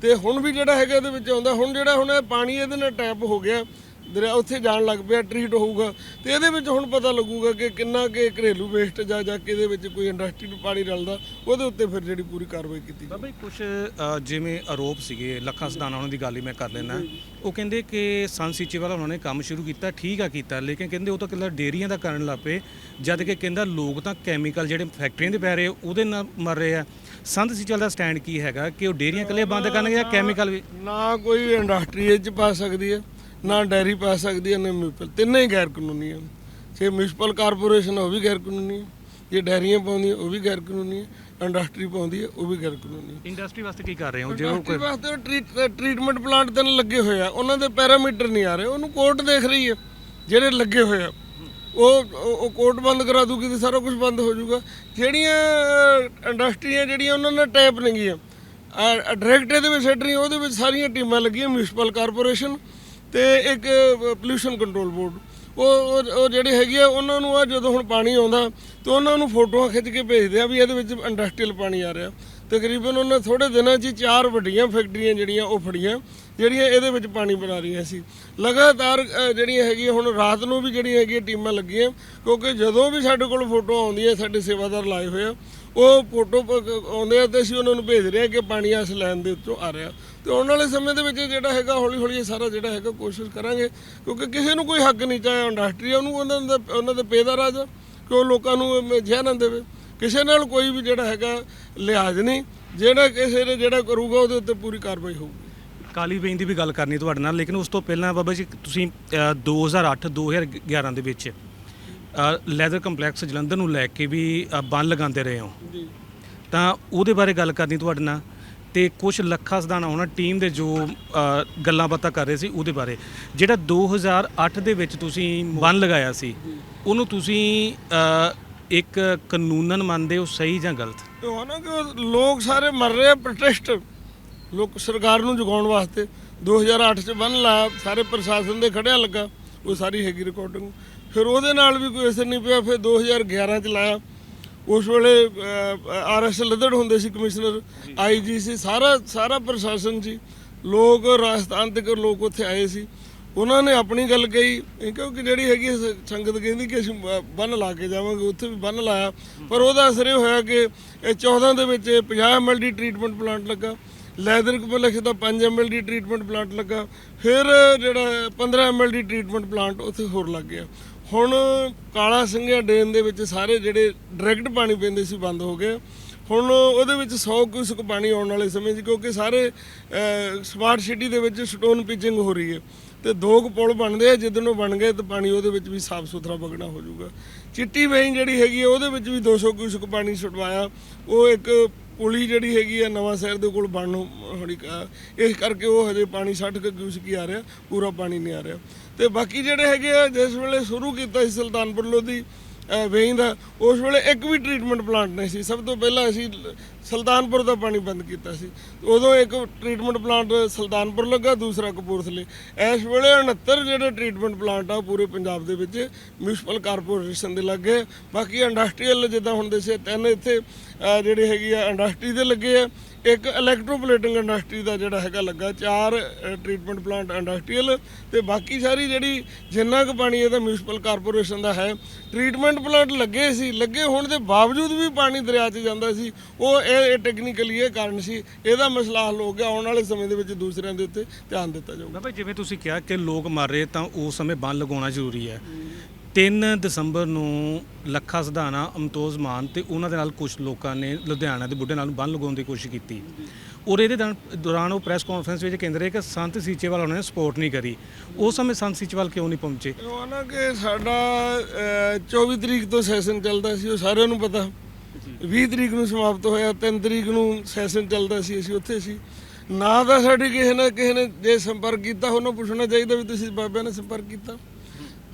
ਤੇ ਹੁਣ ਵੀ ਜਿਹੜਾ ਹੈਗਾ ਇਹਦੇ ਵਿੱਚ ਆਉਂਦਾ, ਹੁਣ ਜਿਹੜਾ ਹੁਣ ਇਹ ਪਾਣੀ ਇਹਦੇ ਨਾਲ ਟੈਪ ਹੋ ਗਿਆ ਦਰਿਆ ਉੱਥੇ ਜਾਣ ਲੱਗ ਪਿਆ ਟ੍ਰੀਟ ਹੋਊਗਾ। ਤੇ ਇਹਦੇ ਵਿੱਚ ਹੁਣ ਪਤਾ ਲੱਗੂਗਾ ਕਿ ਕਿੰਨਾ ਕਿ ਘਰੇਲੂ ਵੇਸਟ ਜਾ ਜਾ ਕੇ ਇਹਦੇ ਵਿੱਚ ਕੋਈ ਇੰਡਸਟਰੀ ਨੂੰ ਪਾਣੀ ਰਲਦਾ ਉਹਦੇ ਉੱਤੇ ਫਿਰ ਜਿਹੜੀ ਪੂਰੀ ਕਾਰਵਾਈ ਕੀਤੀ ਬਾਬਾ ਜੀ ਕੁਝ ਜਿਵੇਂ ਆਰੋਪ ਸੀਗੇ ਲੱਖਾਂ ਸਦਾਨਾ ਉਹਨਾਂ ਦੀ ਗੱਲ ਹੀ ਮੈਂ ਕਰ ਲੈਣਾ ਉਹ ਕਹਿੰਦੇ ਕਿ ਸਨ ਸੀਚੇਵਾਲ ਉਹਨਾਂ ਨੇ ਕੰਮ ਸ਼ੁਰੂ ਕੀਤਾ ਠੀਕ ਆ ਕੀਤਾ ਲੇਕਿਨ ਕਹਿੰਦੇ ਉਹ ਤਾਂ ਕਿਲਾ ਡੇਰੀਆਂ ਦਾ ਕਰਨ ਲੱਪੇ ਜਦ ਕਿ ਕਹਿੰਦਾ ਲੋਕ ਤਾਂ ਕੈਮੀਕਲ ਜਿਹੜੇ ਫੈਕਟਰੀਆਂ ਦੇ ਪੈ ਰਹੇ ਉਹਦੇ ਨਾਲ ਮਰ ਰਹੇ ਆ। ਸੰਤ ਸੀਚੇਵਾਲ ਦਾ ਸਟੈਂਡ ਕੀ ਹੈਗਾ ਕਿ ਉਹ ਡੇਰੀਆਂ ਇਕੱਲੇ ਬੰਦ ਕਰਨਗੇ ਜਾਂ ਕੈਮੀਕਲ ਵੀ? ਨਾ ਕੋਈ ਇੰਡਸਟਰੀ ਇਹ 'ਚ ਪਾ ਸਕਦੀ ਹੈ। ਨਾ ਡੈਰੀ ਪਾ ਸਕਦੀ ਹੈ ਨਾ ਮਿਊਨਿਸਪਲ। ਤਿੰਨੇ ਹੀ ਗੈਰ ਕਾਨੂੰਨੀ ਹਨ ਜੇ ਮਿਊਨਿਸਪਲ ਕਾਰਪੋਰੇਸ਼ਨ ਉਹ ਵੀ ਗੈਰ ਕਾਨੂੰਨੀ ਹੈ। ਜੇ ਡੈਰੀਆਂ ਪਾਉਂਦੀਆਂ ਉਹ ਵੀ ਗੈਰ ਕਾਨੂੰਨੀ ਹੈ। ਇੰਡਸਟਰੀ ਪਾਉਂਦੀ ਹੈ ਉਹ ਵੀ ਗੈਰ ਕਾਨੂੰਨੀ ਹੈ। ਇੰਡਸਟਰੀ ਵਾਸਤੇ ਕੀ ਕਰ ਰਹੇ ਹੋ? ਜੇ ਉਹ ਇੰਡਸਟਰੀ ਵਾਸਤੇ ਟ੍ਰੀਟ ਟ੍ਰੀਟਮੈਂਟ ਪਲਾਂਟ ਤਿੰਨ ਲੱਗੇ ਹੋਏ ਆ। ਉਹਨਾਂ ਦੇ ਪੈਰਾਮੀਟਰ ਨਹੀਂ ਆ ਰਹੇ। ਉਹਨੂੰ ਕੋਰਟ ਦੇਖ ਰਹੀ ਹੈ ਜਿਹੜੇ ਲੱਗੇ ਹੋਏ ਆ। ਉਹ ਉਹ ਉਹ ਕੋਰਟ ਬੰਦ ਕਰਾ ਦੂਗੀ ਤੇ ਸਾਰਾ ਕੁਝ ਬੰਦ ਹੋ ਜਾਊਗਾ। ਜਿਹੜੀਆਂ ਇੰਡਸਟਰੀਆਂ ਜਿਹੜੀਆਂ ਉਹਨਾਂ ਨਾਲ ਟੈਪ ਨਹੀਂ ਗਈਆਂ ਡਾਇਰੈਕਟ ਇਹਦੇ ਵਿੱਚ ਸੈਟ ਰਹੀ ਉਹਦੇ ਵਿੱਚ ਸਾਰੀਆਂ ਟੀਮਾਂ ਲੱਗੀਆਂ ਮਿਊਨਿਸਪਲ ਕਾਰਪੋਰੇਸ਼ਨ ਤੇ ਇੱਕ ਪੋਲੂਸ਼ਨ ਕੰਟਰੋਲ ਬੋਰਡ ਉਹ, ਉਹ- ਉਹ ਜਿਹੜੇ ਹੈਗੇ ਆ, ਉਹਨਾਂ ਨੂੰ ਆ ਜਦੋਂ ਹੁਣ ਪਾਣੀ ਆਉਂਦਾ, ਤੇ ਉਹਨਾਂ ਨੂੰ ਫੋਟੋਆਂ ਖਿੱਚ ਕੇ ਭੇਜਦੇ ਆ ਵੀ ਇਹਦੇ ਵਿੱਚ ਇੰਡਸਟਰੀਅਲ ਪਾਣੀ ਆ ਰਿਹਾ। ਤਕਰੀਬਨ ਉਹਨਾਂ ਥੋੜੇ ਦਿਨਾਂ 'ਚ ਹੀ ਚਾਰ ਵੱਡੀਆਂ ਫੈਕਟਰੀਆਂ ਜਿਹੜੀਆਂ ਉਹ ਫੜੀਆਂ, ਜਿਹੜੀਆਂ ਇਹਦੇ ਵਿੱਚ ਪਾਣੀ ਬਣਾ ਰਹੀਆਂ ਸੀ। ਲਗਾਤਾਰ ਜਿਹੜੀਆਂ ਹੈਗੀਆਂ, ਹੁਣ ਰਾਤ ਨੂੰ ਵੀ ਜਿਹੜੀਆਂ ਹੈਗੀਆਂ ਟੀਮਾਂ ਲੱਗੀਆਂ, ਕਿਉਂਕਿ ਜਦੋਂ ਵੀ ਸਾਡੇ ਕੋਲ ਫੋਟੋ ਆਉਂਦੀਆਂ, ਸਾਡੇ ਸੇਵਾਦਾਰ ਲਾਏ ਹੋਏ ਆ, ਉਹ ਫੋਟੋ ਪ- ਆਉਂਦੇ ਆ ਤੇ ਅਸੀਂ ਉਹਨਾਂ ਨੂੰ ਭੇਜ ਰਹੇ ਆ ਕਿ ਪਾਣੀ ਇਸ ਲਾਈਨ ਦੇ ਉੱਤੋਂ ਆ ਰਿਹਾ। ਤੇ ਆਉਣ ਵਾਲੇ ਸਮੇਂ ਦੇ ਵਿੱਚ ਜਿਹੜਾ ਹੈਗਾ ਹੌਲੀ ਹੌਲੀ ਇਹ ਸਾਰਾ ਜਿਹੜਾ ਹੈਗਾ ਕੋਸ਼ਿਸ਼ ਕਰਾਂਗੇ ਕਿਉਂਕਿ ਕਿਸੇ ਨੂੰ ਕੋਈ ਹੱਕ ਨਹੀਂ ਚਾਹੇ ਇੰਡਸਟਰੀ ਉਹਨੂੰ ਉਹਨਾਂ ਦਾ ਉਹਨਾਂ ਦੇ ਪੇ ਦਾ ਰਾਜ ਕਿ ਉਹ ਲੋਕਾਂ ਨੂੰ ਜ਼ਹਿਰ ਨਾ ਦੇਵੇ। ਕਿਸੇ ਨਾਲ ਕੋਈ ਵੀ ਜਿਹੜਾ ਹੈਗਾ ਲਿਹਾਜ਼ ਨਹੀਂ ਜਿਹੜਾ ਕਿਸੇ ਨੇ ਜਿਹੜਾ ਕਰੂਗਾ ਉਹਦੇ ਉੱਤੇ ਪੂਰੀ ਕਾਰਵਾਈ ਹੋਊਗੀ। ਕਾਲੀ ਬੇਨ ਦੀ ਵੀ ਗੱਲ ਕਰਨੀ ਤੁਹਾਡੇ ਨਾਲ ਲੇਕਿਨ ਉਸ ਤੋਂ ਪਹਿਲਾਂ ਬਾਬਾ ਜੀ ਤੁਸੀਂ ਅ, 2008 2011 ਦੇ ਵਿੱਚ ਲੈਦਰ ਕੰਪਲੈਕਸ ਜਲੰਧਰ ਨੂੰ ਲੈ ਕੇ ਵੀ ਬੰਨ ਲਗਾਉਂਦੇ ਰਹੇ ਹੋ। ਜੀ। ਤਾਂ ਉਹਦੇ ਬਾਰੇ ਗੱਲ ਕਰਨੀ ਤੁਹਾਡੇ ਨਾਲ। ਤੇ ਕੁਝ ਲੱਖਾਂ ਸਦਾਨਾ ਉਹਨਾਂ ਟੀਮ ਦੇ ਜੋ ਅ, ਗੱਲਾਂ ਬਾਤਾਂ ਕਰ ਰਹੇ ਸੀ ਉਹਦੇ ਬਾਰੇ। ਜਿਹੜਾ 2008 ਦੇ ਵਿੱਚ ਤੁਸੀਂ ਬੰਨ ਲਗਾਇਆ ਸੀ ਉਹਨੂੰ ਤੁਸੀਂ ਅ, ਇੱਕ ਕਾਨੂੰਨਨ ਮੰਨਦੇ ਹੋ ਸਹੀ ਜਾਂ ਗਲਤ? ਤੇ ਉਹ ਨਾ ਕਿ ਉਹ ਲੋਕ ਸਾਰੇ ਮਰ ਰਹੇ ਆ ਪ੍ਰੋਟੈਸਟ ਲੋਕ ਸਰਕਾਰ ਨੂੰ ਜਗਾਉਣ ਵਾਸਤੇ। 2008 ਚ ਬੰਨ ਲਾਇਆ ਸਾਰੇ ਪ੍ਰਸ਼ਾਸਨ ਦੇ ਖੜਿਆ ਲੱਗਾ ਉਹ ਸਾਰੀ ਹੈਗੀ ਰਿਕਾਰਡਿੰਗ ਫਿਰ ਉਹਦੇ ਨਾਲ ਵੀ ਕੋਈ ਅਸਰ ਨਹੀਂ ਪਿਆ ਫਿਰ 2011 ਚ ਲਾਇਆ। ਉਸ ਵੇਲੇ ਆਰਐਸ ਲੱਦੜ ਹੁੰਦੇ ਸੀ ਕਮਿਸ਼ਨਰ ਆਈਜੀ ਸੀ ਸਾਰਾ ਸਾਰਾ ਪ੍ਰਸ਼ਾਸਨ ਸੀ ਲੋਕ ਰਾਜਸਥਾਨ ਤੱਕ ਲੋਕ ਉੱਥੇ ਆਏ ਸੀ। ਉਹਨਾਂ ਨੇ ਆਪਣੀ ਗੱਲ ਕਹੀ ਕਿਉਂਕਿ ਜਿਹੜੀ ਹੈਗੀ ਸੰਗਤ ਕਹਿੰਦੀ ਕਿ ਅਸੀਂ ਬੰਨ ਲਾ ਕੇ ਜਾਵਾਂਗੇ ਉੱਥੇ ਵੀ ਬੰਨ ਲਾਇਆ। ਪਰ ਉਹਦਾ ਅਸਰ ਇਹ ਹੋਇਆ ਕਿ ਇਹ 14 ਦੇ ਵਿੱਚ 50 ਐਮਐਲਡੀ ਟ੍ਰੀਟਮੈਂਟ ਪਲਾਂਟ ਲੱਗਾ। ਲੈਦਰ ਕੰਪਲੈਕਸ ਦਾ 5 ਐਮਐਲਡੀ ਟ੍ਰੀਟਮੈਂਟ ਪਲਾਂਟ ਲੱਗਾ। ਫਿਰ ਜਿਹੜਾ 15 ਐਮਐਲਡੀ ਟ੍ਰੀਟਮੈਂਟ ਪਲਾਂਟ ਉੱਥੇ ਹੋਰ ਲੱਗ ਗਿਆ। ਹੁਣ ਕਾਲਾ ਸਿੰਘਿਆ ਡੇਨ ਦੇ ਵਿੱਚ ਸਾਰੇ ਜਿਹੜੇ ਡਾਇਰੈਕਟ ਪਾਣੀ ਪੈਂਦੇ ਸੀ ਬੰਦ ਹੋ ਗਏ। ਹੁਣ ਉਹਦੇ ਵਿੱਚ 100 ਕਿਊਸਕ ਪਾਣੀ ਆਉਣ ਵਾਲੇ ਸਮੇਂ 'ਚ, ਕਿਉਂਕਿ ਸਾਰੇ ਸਮਾਰਟ ਸਿਟੀ ਦੇ ਵਿੱਚ ਸਟੋਨ ਪਿਚਿੰਗ ਹੋ ਰਹੀ ਹੈ। ਤੇ ਦੋ ਕੁ ਪੁਲ ਬਣਦੇ ਆ ਜਿੱਦਣ ਉਹ ਬਣ ਗਏ ਤਾਂ ਪਾਣੀ ਉਹਦੇ ਵਿੱਚ ਵੀ ਸਾਫ਼ ਸੁਥਰਾ ਵਗਣਾ ਹੋ ਜਾਊਗਾ। ਚਿੱਟੀ ਵੇਈਂ ਜਿਹੜੀ ਹੈਗੀ ਆ, ਉਹਦੇ ਵਿੱਚ ਵੀ 200 ਕਿਊਸਕ ਪਾਣੀ ਛੁਟਵਾਇਆ। ਉਹ ਇੱਕ ਪੁਲੀ ਜਿਹੜੀ ਹੈਗੀ ਆ ਨਵਾਂ ਸ਼ਹਿਰ ਦੇ ਕੋਲ ਬਣਨ ਹੋਣੀ ਇਸ ਕਰਕੇ ਉਹ ਹਜੇ ਪਾਣੀ 60 ਕੁ ਕਿਊਸਕ ਹੀ ਆ ਰਿਹਾ, ਪੂਰਾ ਪਾਣੀ ਨਹੀਂ ਆ ਰਿਹਾ। ਤੇ ਬਾਕੀ ਜਿਹੜੇ ਹੈਗੇ ਆ, ਜਿਸ ਵੇਲੇ ਸ਼ੁਰੂ ਕੀਤਾ ਸੀ ਸੁਲਤਾਨਪੁਰ ਲੋਧੀ ਵੇਈਂ ਦਾ, ਉਸ ਵੇਲੇ ਇੱਕ ਵੀ ਟ੍ਰੀਟਮੈਂਟ ਪਲਾਂਟ ਨਹੀਂ ਸੀ। ਸਭ ਤੋਂ ਪਹਿਲਾਂ ਅਸੀਂ ਸੁਲਤਾਨਪੁਰ ਦਾ ਪਾਣੀ ਬੰਦ ਕੀਤਾ ਸੀ। ਉਦੋਂ ਇੱਕ ਟ੍ਰੀਟਮੈਂਟ ਪਲਾਂਟ ਸੁਲਤਾਨਪੁਰ ਲੱਗਾ ਦੂਸਰਾ ਕਪੂਰਥਲੇ। ਇਸ ਵੇਲੇ 69 ਜਿਹੜੇ ਟ੍ਰੀਟਮੈਂਟ ਪਲਾਂਟ ਆ ਪੂਰੇ ਪੰਜਾਬ ਦੇ ਵਿੱਚ ਮਿਊਨਿਸਪਲ ਕਾਰਪੋਰੇਸ਼ਨ ਦੇ ਲੱਗੇ। ਬਾਕੀ ਇੰਡਸਟਰੀਅਲ ਜਿੱਦਾਂ ਹੁਣ ਦੱਸਿਆ ਤਿੰਨ ਇੱਥੇ ਅਹ, ਜਿਹੜੇ ਹੈਗੀ ਆ ਇੰਡਸਟਰੀ ਦੇ ਲੱਗੇ ਆ। ਇੱਕ ਇਲੈਕਟ੍ਰੋਪਲੇਟਿੰਗ ਇੰਡਸਟਰੀ ਦਾ ਜਿਹੜਾ ਹੈਗਾ ਲੱਗਾ ਚਾਰ ਟ੍ਰੀਟਮੈਂਟ ਪਲਾਂਟ ਇੰਡਸਟਰੀਅਲ ਤੇ ਬਾਕੀ ਸਾਰੀ ਜਿਹੜੀ ਜਿੰਨਾ ਕੁ ਪਾਣੀ ਇਹਦਾ ਮਿਊਨਿਸਪਲ ਕਾਰਪੋਰੇਸ਼ਨ ਦਾ ਹੈ ਟ੍ਰੀਟਮੈਂਟ ਪਲਾਂਟ ਲੱਗੇ ਸੀ। ਲੱਗੇ ਹੋਣ ਦੇ ਬਾਵਜੂਦ ਵੀ ਪਾਣੀ ਦਰਿਆ 'ਚ ਜਾਂਦਾ ਸੀ ਉਹ ਇਹ ਟੈਕਨੀਕਲੀ ਇਹ ਕਾਰਨ ਸੀ। ਇਹਦਾ ਮਸਲਾ ਹੱਲ ਹੋ ਗਿਆ। ਆਉਣ ਵਾਲੇ ਸਮੇਂ ਦੇ ਵਿੱਚ ਦੂਸਰਿਆਂ ਦੇ ਉੱਤੇ ਧਿਆਨ ਦਿੱਤਾ ਜਾਊਗਾ। ਬਾਬਾ ਜਿਵੇਂ ਤੁਸੀਂ ਕਿਹਾ ਕਿ ਲੋਕ ਮਰ ਰਹੇ ਤਾਂ ਉਸ ਸਮੇਂ ਬੰਨ ਲਗਾਉਣਾ ਜ਼ਰੂਰੀ ਹੈ। 3 ਦਸੰਬਰ ਨੂੰ ਲੱਖਾ ਸਧਾਣਾ ਅਮਤੋਜ਼ ਮਾਨ ਤੇ ਉਹਨਾਂ ਦੇ ਨਾਲ ਕੁਝ ਲੋਕਾਂ ਨੇ ਲੁਧਿਆਣਾ ਦੇ ਬੁੱਢੇ ਨਾਲ ਬੰਨ ਲਗਾਉਣ ਦੀ ਕੋਸ਼ਿਸ਼ ਕੀਤੀ। ਔਰ ਇਹਦੇ ਦੌਰਾਨ- ਉਹ ਪ੍ਰੈਸ ਕਾਨਫਰੰਸ ਵਿੱਚ ਕਹਿੰਦੇ ਰਹੇ ਕਿ ਸੰਤ ਸੀਚੇਵਾਲ ਉਹਨਾਂ ਨੇ ਸਪੋਰਟ ਨਹੀਂ ਕਰੀ। ਉਸ ਸਮੇਂ ਸੰਤ ਸੀਚੇਵਾਲ ਕਿਉਂ ਨਹੀਂ ਪਹੁੰਚੇ? ਉਹ ਆ ਨਾ ਕਿ ਸਾਡਾ ਅਹ, 24 ਤਰੀਕ ਤੋਂ ਸੈਸ਼ਨ ਚੱਲਦਾ ਸੀ ਉਹ ਸਾਰਿਆਂ ਨੂੰ ਪਤਾ। 20 ਤਰੀਕ ਨੂੰ ਸਮਾਪਤ ਹੋਇਆ 3 ਤਰੀਕ ਨੂੰ ਸੈਸ਼ਨ ਚੱਲਦਾ ਸੀ ਅਸੀਂ ਉੱਥੇ ਸੀ। ਨਾ ਤਾਂ ਸਾਡੀ ਕਿਸੇ ਨੇ ਕਿਸੇ ਨੇ ਜੇ ਸੰਪਰਕ ਕੀਤਾ ਉਹਨੂੰ ਪੁੱਛਣਾ ਚਾਹੀਦਾ ਵੀ ਤੁਸੀਂ ਬਾਬਿਆਂ ਨੇ ਸੰਪਰਕ ਕੀਤਾ।